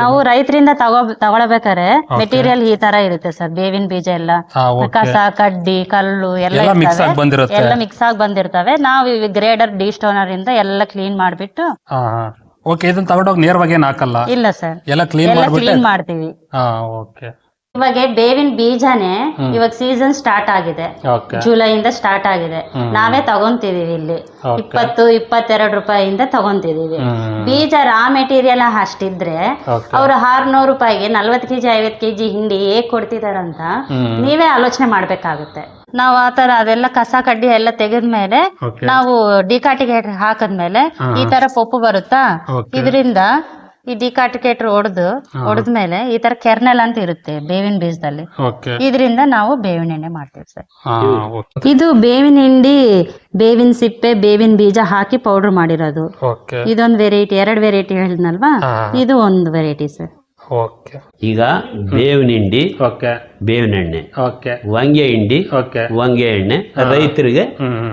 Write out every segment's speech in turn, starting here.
ನಾವು ರೈತರಿಂದ ತಗೋ ತಗೊಳ್ಬೇಕಾರೆ ಮೆಟೀರಿಯಲ್ ಈ ತರ ಇರುತ್ತೆ ಸರ್ ಬೇವಿನ ಬೀಜ ಎಲ್ಲ. ಹಾ ಕಸ ಕಡ್ಡಿ ಕಲ್ಲು ಎಲ್ಲ ಎಲ್ಲ ಮಿಕ್ಸ್. ಆಗಿ ಬಂದಿರುತ್ತೆ. ಎಲ್ಲ ಮಿಕ್ಸ್ ಆಗಿ ಬಂದಿರ್ತವೆ. ನಾವು ಗ್ರೇಡರ್ ಡಿ ಸ್ಟೋನರ್ ಇಂದ ಎಲ್ಲ ಕ್ಲೀನ್ ಮಾಡ್ಬಿಟ್ಟು ಓಕೆ ಇದನ್ನ ತಗೊಂಡೋಗಿ ನೇರವಾಗಿ ಏನ್ ಹಾಕಲ್ಲ? ಇಲ್ಲ ಸರ್. ಎಲ್ಲ ಕ್ಲೀನ್ ಎಲ್ಲ ಮಾಡ್ಬಿಟ್ಟು? ಕ್ಲೀನ್ ಮಾಡ್ತೀವಿ. ಹಾ ಓಕೆ ಇವಾಗ ಬೇವಿನ ಬೀಜನೇ ಇವಾಗ ಸೀಸನ್ ಸ್ಟಾರ್ಟ್ ಆಗಿದೆ. ಜುಲೈ ಜುಲೈಯಿಂದ ಸ್ಟಾರ್ಟ್ ಆಗಿದೆ. ನಾವೇ ತಗೊಂತಿದೀವಿ ಇಲ್ಲಿ. ಇಪ್ಪತ್ತು ಇಪ್ಪತ್ತೆರಡು ರೂಪಾಯಿಯಿಂದ ತಗೊಂತಿದೀವಿ. ಬೀಜ ರಾ ಮೆಟೀರಿಯಲ್ ಅಷ್ಟಿದ್ರೆ ಅವ್ರು ಆರ್ನೂರು ರೂಪಾಯಿಗೆ ನಲ್ವತ್ತು ಕೆಜಿ ಐವತ್ತು ಕೆಜಿ ಹಿಂಡಿ ಹೇಗ್ ಕೊಡ್ತಿದಾರಂತ ನೀವೇ ಆಲೋಚನೆ ಮಾಡ್ಬೇಕಾಗುತ್ತೆ. ನಾವು ಆತರ ಅದೆಲ್ಲ ಕಸ ಕಡ್ಡಿ ಎಲ್ಲ ತೆಗೆದ್ಮೇಲೆ ನಾವು ಡಿಕಾಟಿಗೆ ಹಾಕದ್ಮೇಲೆ. ಈ ತರ ಪೊಪ್ಪು ಬರುತ್ತಾ? ಇದರಿಂದ ಈ ಕಟ್ ಒಡೆದು ಒಡೆದ ಮೇಲೆ ಈ ತರ ಕೆರ್ನೆಲ್ ಅಂತ ಇರುತ್ತೆ ಬೇವಿನ ಬೀಜದಲ್ಲಿ. ಇದ್ರಿಂದ ನಾವು ಬೇವಿನ ಎಣ್ಣೆ ಮಾಡ್ತೀವಿ ಸರ್. ಇದು ಬೇವಿನ ಹಿಂಡಿ ಬೇವಿನ ಸಿಪ್ಪೆ ಬೇವಿನ ಬೀಜ ಹಾಕಿ ಪೌಡರ್ ಮಾಡಿರೋದು. ಇದೊಂದು ವೆರೈಟಿ ಎರಡು ವೆರೈಟಿ ಹೇಳಿದ್ನಲ್ವಾ? ಇದು ಒಂದು ವೆರೈಟಿ ಸರ್. ಈಗ ಬೇವಿನ ಹಿಂಡಿ ಬೇವಿನ ಎಣ್ಣೆ. ವಂಗೆ ಹಿಂಡಿ ವಂಗೆ ಎಣ್ಣೆ. ರೈತರಿಗೆ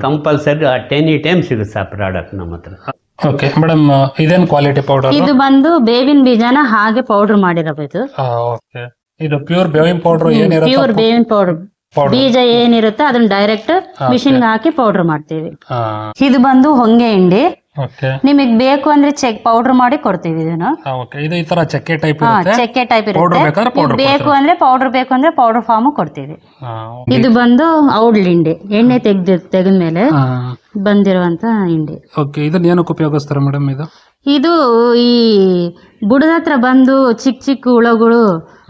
ಕಂಪಲ್ಸರಿ ಟೆನಿ ಟೈಮ್ ಸಿಗುತ್ತೆ ಆ ಪ್ರಾಡಕ್ಟ್ ನಮ್ಮ ಹತ್ರ. ಓಕೆ ಮೇಡಮ್ ಇದೇನ್ ಕ್ವಾಲಿಟಿ ಪೌಡರ್ ಇದು ಬಂದು ಬೇವಿನ ಬೀಜನ ಹಾಗೆ ಪೌಡರ್ ಮಾಡಿರೋದು ಓಕೆ ಇದು ಪ್ಯೂರ್ ಬೇವಿನ ಪೌಡರ್ ಏನಿರುತ್ತೆ ಪ್ಯೂರ್ ಬೇವಿನ ಪೌಡರ್ ಬೀಜ ಏನಿರುತ್ತೆ ಅದನ್ನ ಡೈರೆಕ್ಟ್ ಮಿಷಿನ್ ಹಾಕಿ ಪೌಡರ್ ಮಾಡ್ತೀವಿ. ಇದು ಬಂದು ಹೊಂಗೆ ಹಿಂಡಿ. ಓಕೆ ನಿಮಗ್ ಬೇಕು ಅಂದ್ರೆ ಚೆಕ್ ಪೌಡರ್ ಮಾಡಿ ಕೊಡ್ತೀವಿ ಇದನ್ನು. ಓಕೆ ಇದು ಈ ತರ ಚಕ್ಕೆ ಟೈಪ್ ಹಾ ಇರುತ್ತೆ. ಚಕ್ಕೆ ಟೈಪ್ ಪೌಡರ್ ಇರುತ್ತೆ ಬೇಕಾದ್ರೆ ನೀವು ಪೌಡರ್ ಬೇಕು ಅಂದ್ರೆ ಪೌಡರ್ ಬೇಕು ಅಂದ್ರೆ ಪೌಡರ್ ಫಾರ್ಮ್ ಕೊಡ್ತೀವಿ. ಇದು ಬಂದು ಔಡ್ಲಿಂಡೆ ಎಣ್ಣೆ ತೆಗ್ದು ತೆಗೆದ್ಮೇಲೆ ಬಂದಿರುವಂತ ಹಿಂಡಿ. ಓಕೆ ಇದನ್ನ ಏನಕ್ಕೆ ಉಪಯೋಗಿಸ್ತಾರೆ ಮೇಡಮ್ ಇದು? ಇದು ಈ ಬುಡದ ಹತ್ರ ಬಂದು ಚಿಕ್ಕ ಚಿಕ್ಕ ಹುಳಗಳು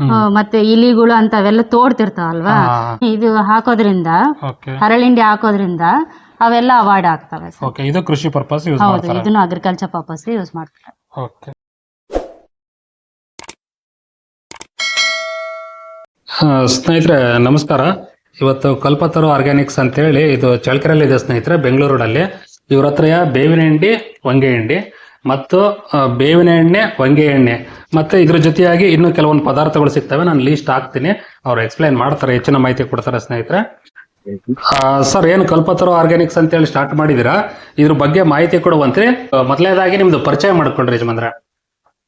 ಆ, ಮತ್ತೆ ಇಲಿಗಳು ಅಂತವೆಲ್ಲ ತೋಡ್ತಿರ್ತಾವಲ್ವಾ? ಇದು ಹಾಕೋದ್ರಿಂದ ಓಕೆ ಹರಳಿಂಡಿ ಹಾಕೋದ್ರಿಂದ ಅವೆಲ್ಲ ಅವಾಯ್ಡ್ ಆಗ್ತವೆ ಸರ್. ಓಕೆ ಇದು ಕೃಷಿ ಪರ್ಪಸ್ ಯೂಸ್ ಹೌದು ಮಾಡ್ತಾರೆ. ಇದನ್ನು ಅಗ್ರಿಕಲ್ಚರ್ ಪರ್ಪಸ್ಗೆ ಯೂಸ್ ಮಾಡ್ತಾರೆ. ಓಕೆ ಸ್ನೇಹಿತರೆ ನಮಸ್ಕಾರ. ಇವತ್ತು ಕಲ್ಪತರು ಆರ್ಗ್ಯಾನಿಕ್ಸ್ ಅಂತೇಳಿ ಇದು ಚಳಕರಲ್ಲಿ ಇದೆ ಸ್ನೇಹಿತರೆ ಬೆಂಗಳೂರಲ್ಲಿ ಇವ್ರ ಹತ್ರ ಬೇವಿನ ಹಿಂಡಿ ಹೊಂಗೆ ಹಿಂಡಿ ಮತ್ತು ಆ, ಬೇವಿನ ಎಣ್ಣೆ ಹೊಂಗೆ ಎಣ್ಣೆ. ಮತ್ತೆ ಇದ್ರ ಜೊತೆಯಾಗಿ ಇನ್ನೂ ಕೆಲವೊಂದು ಪದಾರ್ಥಗಳು ಸಿಗ್ತವೆ ನಾನು ಲೀಸ್ಟ್ ಹಾಕ್ತೀನಿ. ಅವ್ರು ಎಕ್ಸ್ಪ್ಲೈನ್ ಮಾಡ್ತಾರೆ ಹೆಚ್ಚಿನ ಮಾಹಿತಿ ಕೊಡ್ತಾರೆ ಸ್ನೇಹಿತರೆ. ಸರ್ ಏನು ಕಲ್ಪತರು ಆರ್ಗ್ಯಾನಿಕ್ಸ್ ಅಂತ ಹೇಳಿ ಸ್ಟಾರ್ಟ್ ಮಾಡಿದಿರಾ? ಇದ್ರ ಬಗ್ಗೆ ಮಾಹಿತಿ ಕೊಡುವಂತ್ರಿ. ಮೊದಲನೇದಾಗಿ ನಿಮ್ದು ಪರಿಚಯ ಮಾಡ್ಕೊಂಡ್ರಿ ಯಜಮಾನ್ರ.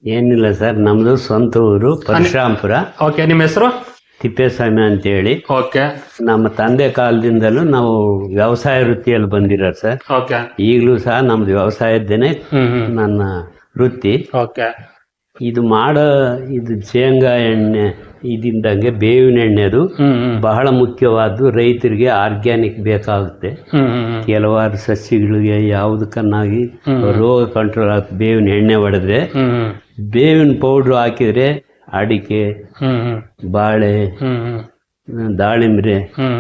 ಏನಿಲ್ಲ ಸರ್ ನಮ್ದು ಸ್ವಂತ ಊರು ಪರಶುರಾಂಪುರ ಓಕೆ ನಿಮ್ಮ ಹೆಸರು? ತಿಪ್ಪೇಸ್ವಾಮಿ ಅಂತೇಳಿ. ಓಕೆ. ನಮ್ಮ ತಂದೆ ಕಾಲದಿಂದಲೂ ನಾವು ವ್ಯವಸಾಯ ವೃತ್ತಿಯಲ್ಲಿ ಬಂದಿರೋ ಸರ್. ಓಕೆ. ಈಗಲೂ ಸಹ ನಮ್ದು ವ್ಯವಸಾಯದ್ದೇನೆ ನನ್ನ ವೃತ್ತಿ. ಓಕೆ. ಇದು ಮಾಡೋ ಇದು ಶೇಂಗಾ ಎಣ್ಣೆ ಇದಿಂದಂಗೆ ಬೇವಿನ ಎಣ್ಣೆದು ಹ್ಮ್ ಹ್ಮ್. ಬಹಳ ಮುಖ್ಯವಾದ್ದು ರೈತರಿಗೆ ಆರ್ಗ್ಯಾನಿಕ್ ಬೇಕಾಗುತ್ತೆ. ಕೆಲವಾರು ಸಸ್ಯಗಳಿಗೆ ಯಾವುದಕ್ಕನ್ನಾಗಿ ರೋಗ ಕಂಟ್ರೋಲ್ ಆಗುತ್ತೆ ಬೇವಿನ ಎಣ್ಣೆ ಹೊಡೆದ್ರೆ ಬೇವಿನ ಪೌಡ್ರ್ ಹಾಕಿದ್ರೆ ಅಡಿಕೆ ಬಾಳೆ ದಾಳಿಂಬ್ರೆ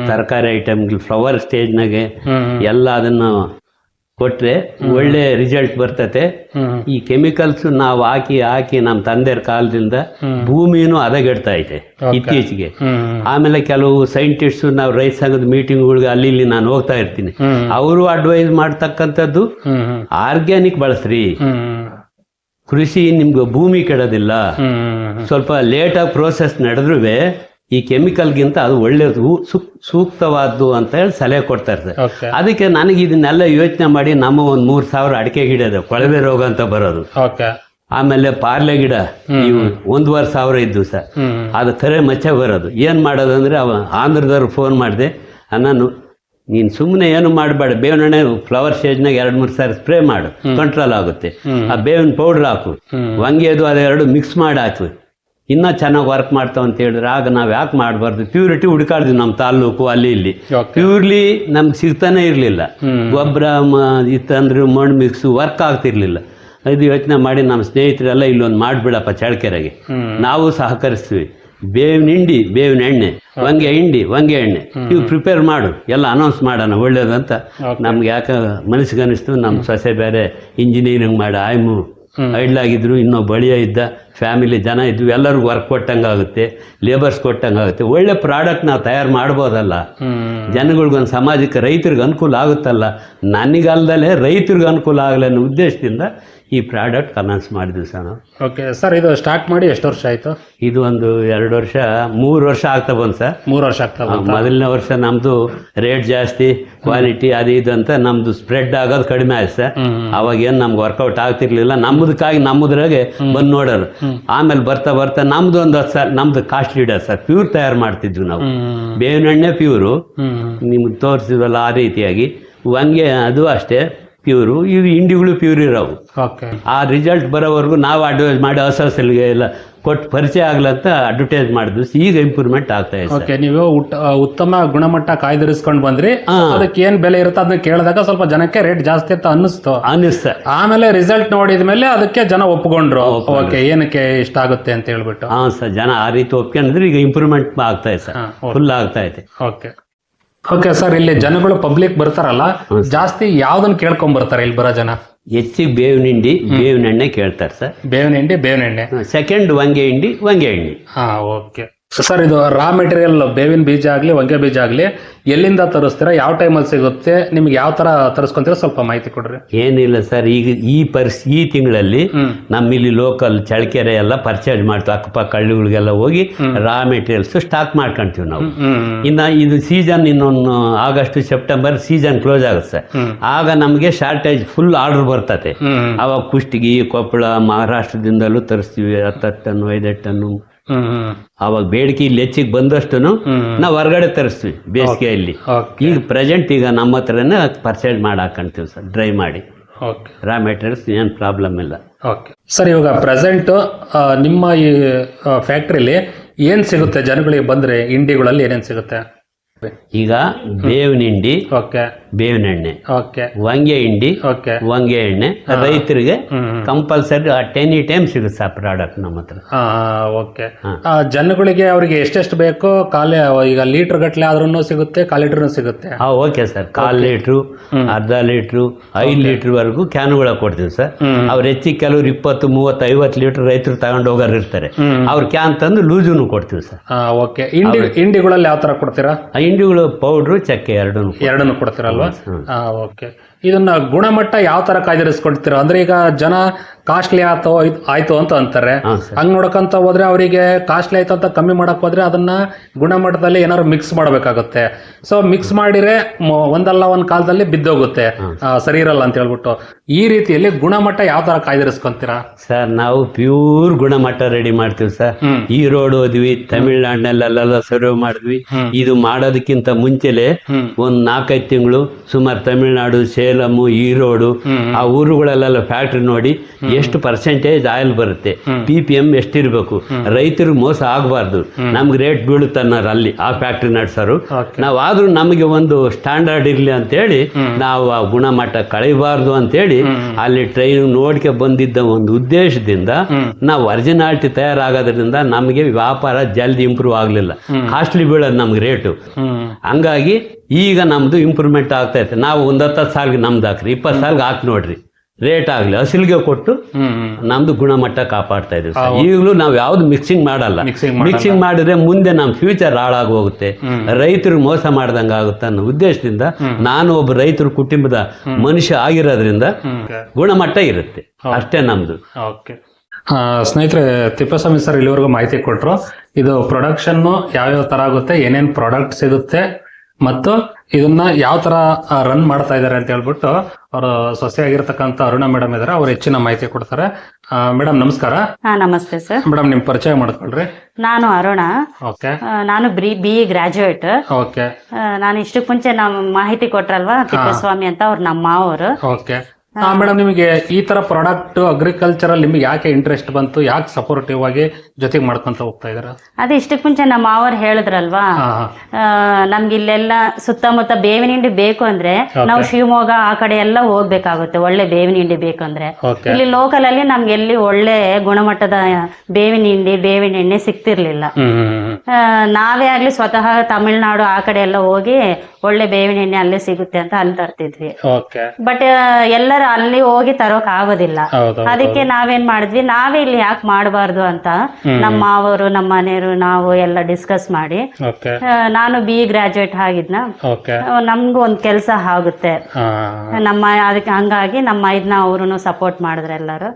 ತರಕಾರಿ ಐಟಮ್ಗಳು ಫ್ಲವರ್ ಸ್ಟೇಜ್ನಾಗೆ ಎಲ್ಲ ಅದನ್ನು ಕೊಟ್ರೆ ಒಳ್ಳೆ ರಿಸಲ್ಟ್ ಬರ್ತತೆ. ಈ ಕೆಮಿಕಲ್ಸ್ ನಾವು ಹಾಕಿ ಹಾಕಿ ನಮ್ಮ ತಂದೆಯ ಕಾಲದಿಂದ ಭೂಮಿನೂ ಹದಗೆಡ್ತಾ ಐತೆ ಇತ್ತೀಚೆಗೆ. ಆಮೇಲೆ ಕೆಲವು ಸೈಂಟಿಸ್ಟ್ ನಾವು ರೈತ ಸಂಘದ ಮೀಟಿಂಗ್ಗಳಿಗೆ ಅಲ್ಲಿ ಇಲ್ಲಿ ನಾನು ಹೋಗ್ತಾ ಇರ್ತೀನಿ. ಅವರು ಅಡ್ವೈಸ್ ಮಾಡ್ತಕ್ಕಂಥದ್ದು ಆರ್ಗ್ಯಾನಿಕ್ ಬಳಸ್ರಿ. ಕೃಷಿ ನಿಮ್ಗೆ ಭೂಮಿ ಕೆಡೋದಿಲ್ಲ. ಸ್ವಲ್ಪ ಸ್ವಲ್ಪ ಆಗಿ ಪ್ರೋಸೆಸ್ ನಡೆದ್ರೂ ಈ ಕೆಮಿಕಲ್ಗಿಂತ ಅದು ಒಳ್ಳೆಯದು ಸೂಕ್- ಸೂಕ್ತವಾದ್ದು ಅಂತ ಹೇಳಿ ಸಲಹೆ ಕೊಡ್ತಾ ಇರ್ತದೆ ಅದಕ್ಕೆ ನನಗೆ ಇದನ್ನೆಲ್ಲ ಯೋಚನೆ ಮಾಡಿ ನಮ್ಮ ಒಂದು ಮೂರು ಸಾವಿರ ಅಡಿಕೆ ಗಿಡ ಇದೆ ಕೊಳವೆ ರೋಗ ಅಂತ ಬರೋದು. ಆಮೇಲೆ ಪಾರ್ಲೆ ಗಿಡ ಇವು ಒಂದೂವರೆ ಸಾವಿರ ಇದ್ದು ಸರ್ ಅದು ಕರೆ ಮಚ್ಚ ಬರೋದು. ಏನು ಮಾಡೋದಂದ್ರೆ ಅವ ಆಂಧ್ರದವ್ರು ಫೋನ್ ಮಾಡಿದೆ ನಾನು ನೀನು ಸುಮ್ಮನೆ ಏನು ಮಾಡಬೇಡ ಬೇವಿನ ಫ್ಲವರ್ ಸ್ಟೇಜ್ನಾಗ ಎರಡು ಮೂರು ಸಾರಿ ಸ್ಪ್ರೇ ಮಾಡು ಕಂಟ್ರೋಲ್ ಆಗುತ್ತೆ. ಆ ಬೇವಿನ ಪೌಡ್ರ್ ಹಾಕು. ವಂಗೆದು ಅದೆರಡು ಮಿಕ್ಸ್ ಮಾಡಿ ಹಾಕು. ಇನ್ನೂ ಚೆನ್ನಾಗಿ ವರ್ಕ್ ಮಾಡ್ತಾವ ಅಂತ ಹೇಳಿದ್ರೆ ಆಗ ನಾವು ಯಾಕೆ ಮಾಡಬಾರ್ದು? ಪ್ಯೂರಿಟಿ ಹುಡುಕಾಡ್ದ್ವಿ ನಮ್ಮ ತಾಲ್ಲೂಕು ಅಲ್ಲಿ ಇಲ್ಲಿ. ಪ್ಯೂರ್ಲಿ ನಮ್ಗೆ ಸಿಗ್ತಾನೆ ಇರಲಿಲ್ಲ. ಗೊಬ್ಬರ ಇತ್ತಂದ್ರೆ ಮಣ್ಣು ಮಿಕ್ಸು ವರ್ಕ್ ಆಗ್ತಿರ್ಲಿಲ್ಲ. ಇದು ಯೋಚನೆ ಮಾಡಿ ನಮ್ಮ ಸ್ನೇಹಿತರೆಲ್ಲ ಇಲ್ಲೊಂದು ಮಾಡಿಬಿಡಪ್ಪ ಚಳ್ಳಕೆರೆಗೆ ಹ್ಮ್. ನಾವು ಸಹಕರಿಸ್ತೀವಿ. ಬೇವಿನ ಹಿಂಡಿ ಬೇವಿನ ಎಣ್ಣೆ ವಂಗೆ ಹಿಂಡಿ ವಂಗೆ ಎಣ್ಣೆ. ಇವು ಪ್ರಿಪೇರ್ ಮಾಡು. ಎಲ್ಲ ಅನೌನ್ಸ್ ಮಾಡೋಣ ಒಳ್ಳೇದಂತ. ನಮ್ಗೆ ಯಾಕೆ ಮನಸ್ಸಿಗೆ ಅನಿಸ್ತು ನಮ್ಮ ಸೊಸೆ ಬೇರೆ ಇಂಜಿನಿಯರಿಂಗ್ ಮಾಡಿ ಆಯ್ಮು ಐಡ್ಲಾಗಿದ್ರು ಇನ್ನೂ ಬಳಿಯ ಇದ್ದ ಫ್ಯಾಮಿಲಿ ಜನ ಇದ್ವು ಎಲ್ಲರಿಗೂ ವರ್ಕ್ ಕೊಟ್ಟಂಗೆ ಆಗುತ್ತೆ ಲೇಬರ್ಸ್ ಕೊಟ್ಟಂಗೆ ಆಗುತ್ತೆ ಒಳ್ಳೆ ಪ್ರಾಡಕ್ಟ್ ನಾವು ತಯಾರು ಮಾಡ್ಬೋದಲ್ಲ. ಜನಗಳಿಗೊಂದು ಸಮಾಜಕ್ಕೆ ರೈತರಿಗೆ ಅನುಕೂಲ ಆಗುತ್ತಲ್ಲ? ನನಗಲ್ದಲೇ ರೈತರಿಗೆ ಅನುಕೂಲ ಆಗಲಿ ಅನ್ನೋ ಉದ್ದೇಶದಿಂದ ಈ ಪ್ರಾಡಕ್ಟ್ ಅನೌನ್ಸ್ ಮಾಡಿದ್ವಿ ಸರ್ ನಾವು. ಓಕೆ ಸರ್ ಇದು ಸ್ಟಾರ್ಟ್ ಮಾಡಿ ಎಷ್ಟು ವರ್ಷ ಆಯ್ತು? ಇದು ಒಂದು ಎರಡು ವರ್ಷ ಮೂರು ವರ್ಷ ಆಗ್ತಾ ಬಂತು ಸರ್. ಮೂರು ವರ್ಷ ಆಗ್ತಾ ಬಂತು? ಮೊದಲನೇ ವರ್ಷ ನಮ್ಮದು ರೇಟ್ ಜಾಸ್ತಿ ಕ್ವಾಲಿಟಿ ಅದು ಇದು ಅಂತ ನಮ್ಮದು ಸ್ಪ್ರೆಡ್ ಆಗೋದು ಕಡಿಮೆ ಆಯ್ತು ಸರ್. ಅವಾಗೇನು ಅವಾಗ ಏನು ನಮ್ಗೆ ವರ್ಕೌಟ್ ಆಗ್ತಿರ್ಲಿಲ್ಲ. ನಮ್ಮದಕ್ಕಾಗಿ ನಮ್ಮದ್ರಾಗೆ ಬಂದು ನೋಡೋರು. ಆಮೇಲೆ ಬರ್ತಾ ಬರ್ತಾ ನಮ್ಮದು ಒಂದು ಸರ್ ನಮ್ದು ಕಾಸ್ಟ್ ಲೀಡರ್ ಸರ್. ಪ್ಯೂರ್ ತಯಾರು ಮಾಡ್ತಿದ್ವಿ ನಾವು. ಬೇವಿನ ಎಣ್ಣೆ ಪ್ಯೂರು. ನಿಮ್ಗೆ ತೋರಿಸಿದ್ವಲ್ಲ ಆ ರೀತಿಯಾಗಿ. ಹಂಗೆ ಅದು ಅಷ್ಟೇ. ಪ್ಯೂರು ಇವು ಇಂಡಿಗಳು ಪ್ಯೂರ್ ಇರೋವು. ಓಕೆ ಆ ರಿಸಲ್ಟ್ ಬರೋವರೆಗೂ ನಾವು ಅಡ್ವೈಸ್ ಮಾಡಿ ಹೊಸ ಹೊಸಲಿಗೆ ಎಲ್ಲ ಕೊಟ್ಟು ಪರಿಚಯ ಆಗ್ಲಂತ ಅಡ್ವರ್ಟೈಸ್ ಮಾಡಿದ್ವಿ. ಈಗ ಇಂಪ್ರೂವ್ಮೆಂಟ್ ಆಗ್ತಾ ಇದೆ ಓಕೆ ನೀವು ಉಟ್- ಆ, ಉತ್ತಮ ಗುಣಮಟ್ಟ ಕಾಯ್ದಿರಿಸ್ಕೊಂಡು ಬಂದ್ರಿ. ಹಾ. ಅದಕ್ಕೆ ಏನ್ ಬೆಲೆ ಇರುತ್ತೆ ಅದನ್ನ ಕೇಳಿದಾಗ ಸ್ವಲ್ಪ ಜನಕ್ಕೆ ರೇಟ್ ಜಾಸ್ತಿ ಅಂತ ಅನ್ನಿಸ್ತು. ಅನ್ನಿಸ್ತು. ಆಮೇಲೆ ರಿಸಲ್ಟ್ ನೋಡಿದ ಮೇಲೆ ಅದಕ್ಕೆ ಜನ ಒಪ್ಕೊಂಡ್ರು. ಒಪ್ಕೊಂಡ್ರು. ಓಕೆ ಏನಕ್ಕೆ ಇಷ್ಟ ಆಗುತ್ತೆ ಅಂತ ಹೇಳ್ಬಿಟ್ಟು. ಹಾಂ ಸರ್ ಜನ ಆ ರೀತಿ ಒಪ್ಕೊಂಡ್ರೆ ಈಗ ಇಂಪ್ರೂವ್ಮೆಂಟ್ ಆಗ್ತಾ ಇದೆ ಸರ್. ಹಾ, ಓಕೆ. ಫುಲ್ ಆಗ್ತಾ ಇದೆ. ಓಕೆ ಓಕೆ ಸರ್ ಇಲ್ಲಿ ಜನಗಳು ಪಬ್ಲಿಕ್ ಬರ್ತಾರಲ್ಲ ಜಾಸ್ತಿ ಯಾವ್ದನ್ನ ಕೇಳ್ಕೊಂಡ್ ಬರ್ತಾರೆ ಇಲ್ಲಿ ಬರೋ ಜನ? ಹೆಚ್ಚಿಗೆ ಬೇವಿನ ಹಿಂಡಿ ಬೇವಿನ ಎಣ್ಣೆ ಕೇಳ್ತಾರೆ ಸರ್ ಬೇವಿನ ಹಿಂಡಿ ಬೇವಿನ ಎಣ್ಣೆ. ಸೆಕೆಂಡ್ ವಂಗೆ ಹಿಂಡಿ ವಂಗೆ ಎಣ್ಣೆ ಹಾ ಓಕೆ ಸರ್ ಇದು ರಾ ಮೆಟೀರಿಯಲ್ ಬೇವಿನ ಬೀಜ ಆಗಲಿ ಹೊಂಗೆ ಬೀಜ ಆಗಲಿ ಎಲ್ಲಿಂದ ತರಿಸ್ತೀರಾ ಯಾವ ಟೈಮಲ್ಲಿ ಸಿಗುತ್ತೆ ನಿಮ್ಗೆ ಯಾವ ಥರ ತರಿಸ್ಕೊಂತೀರಾ ಸ್ವಲ್ಪ ಮಾಹಿತಿ ಕೊಡ್ರಿ. ಏನಿಲ್ಲ ಸರ್ ಈಗ ಈ ಪರಿಸ್ ಈ ತಿಂಗಳಲ್ಲಿ ನಮ್ಮಿಲ್ಲಿ ಲೋಕಲ್ ಚಳಕೆರೆ ಎಲ್ಲ ಪರ್ಚೇಸ್ ಮಾಡ್ತೀವಿ ಅಕ್ಕಪಕ್ಕ ಹಳ್ಳಿಗಳಿಗೆಲ್ಲ ಹೋಗಿ ರಾ ಮೆಟೀರಿಯಲ್ಸ್ ಸ್ಟಾಕ್ ಮಾಡ್ಕೊಂತೀವಿ ನಾವು. ಇನ್ನು ಇದು ಸೀಸನ್ ಇನ್ನೊಂದು ಆಗಸ್ಟ್ ಸೆಪ್ಟೆಂಬರ್ ಸೀಸನ್ ಕ್ಲೋಸ್ ಆಗುತ್ತೆ ಸರ್ ಆಗ ನಮಗೆ ಶಾರ್ಟೇಜ್ ಫುಲ್ ಆರ್ಡರ್ ಬರ್ತತೆ ಹ್ಮ್ ಅವಾಗ ಕುಷ್ಟಗಿ ಕೊಪ್ಪಳ ಮಹಾರಾಷ್ಟ್ರದಿಂದಲೂ ತರಿಸ್ತೀವಿ ಹತ್ತು ಟನ್ನು ಐದೈದು ಟನ್ನು ಅವಾಗ ಬೇಡಿಕೆ ಇಲ್ಲಿ ಹೆಚ್ಚಿಗೆ ಬಂದಷ್ಟು ನಾವು ಹೊರಗಡೆ ತರಿಸ್ತೀವಿ ಬೇಸಿಗೆಯಲ್ಲಿ. ಈಗ ಪ್ರೆಸೆಂಟ್ ಈಗ ನಮ್ಮ ಹತ್ರನೇ ಪರ್ಚೇಸ್ ಮಾಡಿ ಹಾಕೊಂತೀವಿ ಸರ್ ಡ್ರೈ ಮಾಡಿ. ರಾ ಮೆಟೀರಿಯಲ್ಸ್ ಏನು ಪ್ರಾಬ್ಲಮ್ ಇಲ್ಲ. ಓಕೆ. ಸರ್ ಇವಾಗ ಪ್ರೆಸೆಂಟ್ ನಿಮ್ಮ ಈ ಫ್ಯಾಕ್ಟ್ರಿಲಿ ಏನು ಸಿಗುತ್ತೆ? ಜನಗಳಿಗೆ ಬಂದ್ರೆ ಇಂಡಿಗಳಲ್ಲಿ ಏನೇನು ಸಿಗುತ್ತೆ? ಈಗ ಬೇವಿನ ಹಿಂಡಿ ಓಕೆ. ಬೇವಿನ ಎಣ್ಣೆ. ಓಕೆ. ವಂಗೆ ಹಿಂಡಿ ಓಕೆ. ವಂಗೆ ಎಣ್ಣೆ. ರೈತರಿಗೆ ಕಂಪಲ್ಸರಿ ಟೆನಿ ಟೈಮ್ ಸಿಗುತ್ತೆ ಆ ಪ್ರಾಡಕ್ಟ್ ನಮ್ಮ ಹತ್ರ. ಓಕೆ. ಜನಗಳಿಗೆ ಅವ್ರಿಗೆ ಎಷ್ಟೆಷ್ಟು ಬೇಕೋ ಕಾಲೇ ಈಗ ಲೀಟರ್ ಗಟ್ಟಲೆ ಆದ್ರೂ ಸಿಗುತ್ತೆ ಕಾಲ್ ಲೀಟರ್ನು ಸಿಗುತ್ತೆ. ಹಾ ಓಕೆ ಸರ್. ಕಾಲ್ ಲೀಟ್ರು. ಅರ್ಧ ಲೀಟ್ರು ಐದು ಲೀಟ್ರ್ವರೆಗೂ ಕ್ಯಾನ್ಗಳ ಕೊಡ್ತೀವಿ ಸರ್. ಅವ್ರ ಹೆಚ್ಚಿಗೆ ಕೆಲವ್ರು ಇಪ್ಪತ್ತು ಮೂವತ್ತು ಐವತ್ತು ಲೀಟರ್ ರೈತರು ತಗೊಂಡು ಹೋಗೋರು ಇರ್ತಾರೆ. ಅವ್ರ ಕ್ಯಾನ್ ತಂದು ಲೂಜುನು ಕೊಡ್ತೀವಿ ಸರ್. ಓಕೆ. ಇಂಡಿ ಇಂಡಿಗಳಲ್ಲಿ ಯಾವ ತರ ಕೊಡ್ತೀರಾ? ಆ ಹಿಂಡಿಗಳು ಪೌಡ್ರು ಚಕ್ಕೆ ಎರಡೂ ಎರಡನ್ನು ಕೊಡ್ತೀರಲ್ವಾ? ಓಕೆ ಇದನ್ನ ಗುಣಮಟ್ಟ ಯಾವ ತರ ಕಾಯ್ದಿರಿಸ್ಕೊಳ್ತೀರಾ ಅಂದ್ರೆ ಈಗ ಜನ ಕಾಸ್ಟ್ಲಿ ಆಯ್ತು ಆಯ್ತು ಅಂತ ಅಂತಾರೆ. ಹಂಗ್ ನೋಡಕಂತ ಹೋದ್ರೆ ಅವರಿಗೆ ಕಾಸ್ಟ್ಲಿ ಆಯ್ತು ಅಂತ ಕಮ್ಮಿ ಮಾಡಕ್ ಹೋದ್ರೆ ಅದನ್ನ ಗುಣಮಟ್ಟದಲ್ಲಿ ಏನಾದ್ರು ಮಿಕ್ಸ್ ಮಾಡಬೇಕಾಗುತ್ತೆ. ಸೊ ಮಿಕ್ಸ್ ಮಾಡಿದ್ರೆ ಒಂದಲ್ಲ ಒಂದ್ ಕಾಲದಲ್ಲಿ ಬಿದ್ದೋಗುತ್ತೆ. ಸರಿ ಇರಲ್ಲ ಅಂತ ಹೇಳ್ಬಿಟ್ಟು. ಈ ರೀತಿಯಲ್ಲಿ ಗುಣಮಟ್ಟ ಯಾವ ತರ ಕಾಯ್ದಿರಿಸ್ಕೊಂತೀರಾ? ಸರ್ ನಾವು ಪ್ಯೂರ್ ಗುಣಮಟ್ಟ ರೆಡಿ ಮಾಡ್ತೀವಿ ಸರ್. ಈ ರೋಡ್ ಹೋದ್ವಿ ತಮಿಳ್ನಾಡಿನಲ್ಲೆಲ್ಲ ಸರ್ವ್ ಮಾಡಿದ್ವಿ. ಇದು ಮಾಡೋದಕ್ಕಿಂತ ಮುಂಚೆಲೆ ಒಂದ್ ಒಂದು ನಾಲ್ಕೈದು ತಿಂಗಳು ಸುಮಾರು ತಮಿಳ್ನಾಡು ಸೇಲಮ್ಮು ಈರೋಡು ಆ ಊರುಗಳಲ್ಲೆಲ್ಲ ಫ್ಯಾಕ್ಟ್ರಿ ನೋಡಿ ಎಷ್ಟು ಪರ್ಸೆಂಟೇಜ್ ಆಯಿಲ್ ಬರುತ್ತೆ. ಪಿ ಪಿ ಎಂ ಎಷ್ಟಿರಬೇಕು. ರೈತರಿಗೆ ಮೋಸ ಆಗಬಾರ್ದು. ನಮ್ಗೆ ರೇಟ್ ಬೀಳುತ್ತೆ ಅನ್ನೋರು ಅಲ್ಲಿ ಆ ಫ್ಯಾಕ್ಟ್ರಿ ನಡೆಸೋರು. ಓಕೆ ನಾವು ಆದ್ರೂ ನಮಗೆ ಒಂದು ಸ್ಟ್ಯಾಂಡರ್ಡ್ ಇರಲಿ ಅಂತೇಳಿ ನಾವು ಆ ಗುಣಮಟ್ಟ ಕಳೀಬಾರ್ದು ಅಂತೇಳಿ ಅಲ್ಲಿ ಟ್ರೈನ್ ನೋಡ್ಕೆ ಬಂದಿದ್ದ ಒಂದು ಉದ್ದೇಶದಿಂದ ನಾವು ಒರಿಜಿನಾಲಿಟಿ ತಯಾರಾಗೋದ್ರಿಂದ ನಮಗೆ ವ್ಯಾಪಾರ ಜಲ್ದಿ ಇಂಪ್ರೂವ್ ಆಗಲಿಲ್ಲ. ಕಾಸ್ಟ್ಲಿ ಬೀಳೋದು ನಮ್ಗೆ ರೇಟು ಹಂಗಾಗಿ ಈಗ ನಮ್ಮದು ಇಂಪ್ರೂವ್ಮೆಂಟ್ ಆಗ್ತಾ ಐತೆ ನಾವು ಒಂದು ಹತ್ತು ಸಾಲಿಗೆ ನಮ್ದು ಹಾಕ್ರಿ ಇಪ್ಪತ್ತು ಸಾಲಿಗೆ ಹಾಕಿ ನೋಡ್ರಿ. ರೇಟ್ ಆಗಲಿ ಹಸಿಲ್ಗೆ ಕೊಟ್ಟು ನಮ್ದು ಗುಣಮಟ್ಟ ಕಾಪಾಡ್ತಾ ಇದೀವಿ ಸರ್. ಈಗಲೂ ನಾವು ಯಾವ್ದು ಮಿಕ್ಸಿಂಗ್ ಮಾಡಲ್ಲ. ಮಿಕ್ಸಿಂಗ್ ಮಾಡಿದ್ರೆ ಮುಂದೆ ನಮ್ಮ ಫ್ಯೂಚರ್ ಹಾಳಾಗಿ ಹೋಗುತ್ತೆ. ರೈತರು ಮೋಸ ಮಾಡ್ದಂಗೆ ಆಗುತ್ತೆ ಅನ್ನೋ ಉದ್ದೇಶದಿಂದ ನಾನು ಒಬ್ಬ ರೈತರ ಕುಟುಂಬದ ಮನುಷ್ಯ ಆಗಿರೋದ್ರಿಂದ ಗುಣಮಟ್ಟ ಇರುತ್ತೆ. ಅಷ್ಟೇ ನಮ್ದು. ಸ್ನೇಹಿತರೆ ತಿಪ್ಪಸ್ವಾಮಿ ಸರ್ ಇಲ್ಲಿವರೆಗೂ ಮಾಹಿತಿ ಕೊಟ್ಟರು ಇದು ಪ್ರೊಡಕ್ಷನ್ನು ಯಾವ್ಯಾವ ಥರ ಆಗುತ್ತೆ ಏನೇನು ಪ್ರಾಡಕ್ಟ್ ಸಿಗುತ್ತೆ ಮತ್ತು ಇದನ್ನ ಯಾವ ತರ ರನ್ ಮಾಡ್ತಾ ಇದ್ದಾರೆ ಅಂತ ಹೇಳ್ಬಿಟ್ಟು ಅವರು ಸೊಸೆಯಾಗಿರ್ತಕ್ಕಂಥ ಅರುಣ ಮೇಡಮ್ ಇದಾರೆ ಅವ್ರು ಹೆಚ್ಚಿನ ಮಾಹಿತಿ ಕೊಡ್ತಾರೆ. ಮೇಡಮ್ ನಮಸ್ಕಾರ. ಹಾ ನಮಸ್ತೆ ಸರ್. ಮೇಡಮ್ ನಿಮ್ ಪರಿಚಯ ಮಾಡ್ಕೊಳ್ರಿ. ನಾನು ಅರುಣ. ಓಕೆ. ನಾನು ಬಿ ಬಿ ಗ್ರಾಜುಯೇಟ್ ಓಕೆ. ನಾನು ಇಷ್ಟಕ್ಕೆ ಮುಂಚೆ ನಾವು ಮಾಹಿತಿ ಕೊಟ್ರಲ್ವಾ ತಿಪ್ಪೇಸ್ವಾಮಿ ಅಂತ ಅವ್ರು ನಮ್ಮ ಅವರು ಓಕೆ. ಮೇಡಮ್ ನಿಮಗೆ ಈ ತರ ಪ್ರಾಡಕ್ಟ್ ಅಗ್ರಿಕಲ್ಚರಲ್ ನಿಮಗೆ ಯಾಕೆ ಇಂಟ್ರೆಸ್ಟ್ ಬಂತು? ಯಾಕೆ ಸಪೋರ್ಟಿವ್ ಆಗಿ ಜೊತೆಗೆ ಮಾಡ್ಕೊಂತ ಹೋಗ್ತಾ ಇದಾರೆ ಅದೇ ಇಷ್ಟಕ್ಕೆ ಮುಂಚೆ ನಮ್ಮ ಮಾವರು ಹೇಳಿದ್ರಲ್ವಾ? ನಮ್ಗೆ ಇಲ್ಲೆಲ್ಲ ಸುತ್ತಮುತ್ತ ಬೇವಿನ ಹಿಂಡಿ ಬೇಕು ಅಂದ್ರೆ ನಾವು ಶಿವಮೊಗ್ಗ ಆ ಕಡೆ ಎಲ್ಲ ಹೋಗ್ಬೇಕಾಗುತ್ತೆ ಒಳ್ಳೆ ಬೇವಿನ ಹಿಂಡಿ ಬೇಕಂದ್ರೆ ಇಲ್ಲಿ ಲೋಕಲ್ ಅಲ್ಲಿ ನಮ್ಗೆ ಎಲ್ಲಿ ಒಳ್ಳೆ ಗುಣಮಟ್ಟದ ಬೇವಿನ ಹಿಂಡಿ ಬೇವಿನ ಎಣ್ಣೆ ಆ, ನಾವೇ ಆಗ್ಲಿ ಸ್ವತಃ ತಮಿಳ್ನಾಡು ಆ ಕಡೆ ಎಲ್ಲ ಹೋಗಿ ಒಳ್ಳೆ ಬೇವಿನ ಎಣ್ಣೆ ಅಲ್ಲೇ ಸಿಗುತ್ತೆ ಅಂತ ಅಲ್ಲಿ ತರ್ತಿದ್ವಿ ಬಟ್ ಎಲ್ಲರ ಅಲ್ಲಿ ಹೋಗಿ ತರೋಕ್ ಆಗೋದಿಲ್ಲ ಅದಕ್ಕೆ ನಾವೇನ್ ಮಾಡಿದ್ವಿ ನಾವೇ ಇಲ್ಲಿ ಯಾಕೆ ಮಾಡಬಾರ್ದು ಅಂತ ನಮ್ಮ ಮಾವರು ನಮ್ಮ ಮನೆಯವರು ನಾವು ಎಲ್ಲ ಡಿಸ್ಕಸ್ ಮಾಡಿ ನಾನು ಬಿ ಗ್ರಾಜುಯೇಟ್ ಆಗಿದ್ನ? ನಮ್ಗೂ ಒಂದ್ ಕೆಲಸ ಆಗುತ್ತೆ. ನಮ್ಮ ಅದಕ್ಕೆ ಹಂಗಾಗಿ ನಮ್ಮ ಇದನ್ನ ಅವರು ಸಪೋರ್ಟ್ ಮಾಡಿದ್ರೆ ಎಲ್ಲರೂ.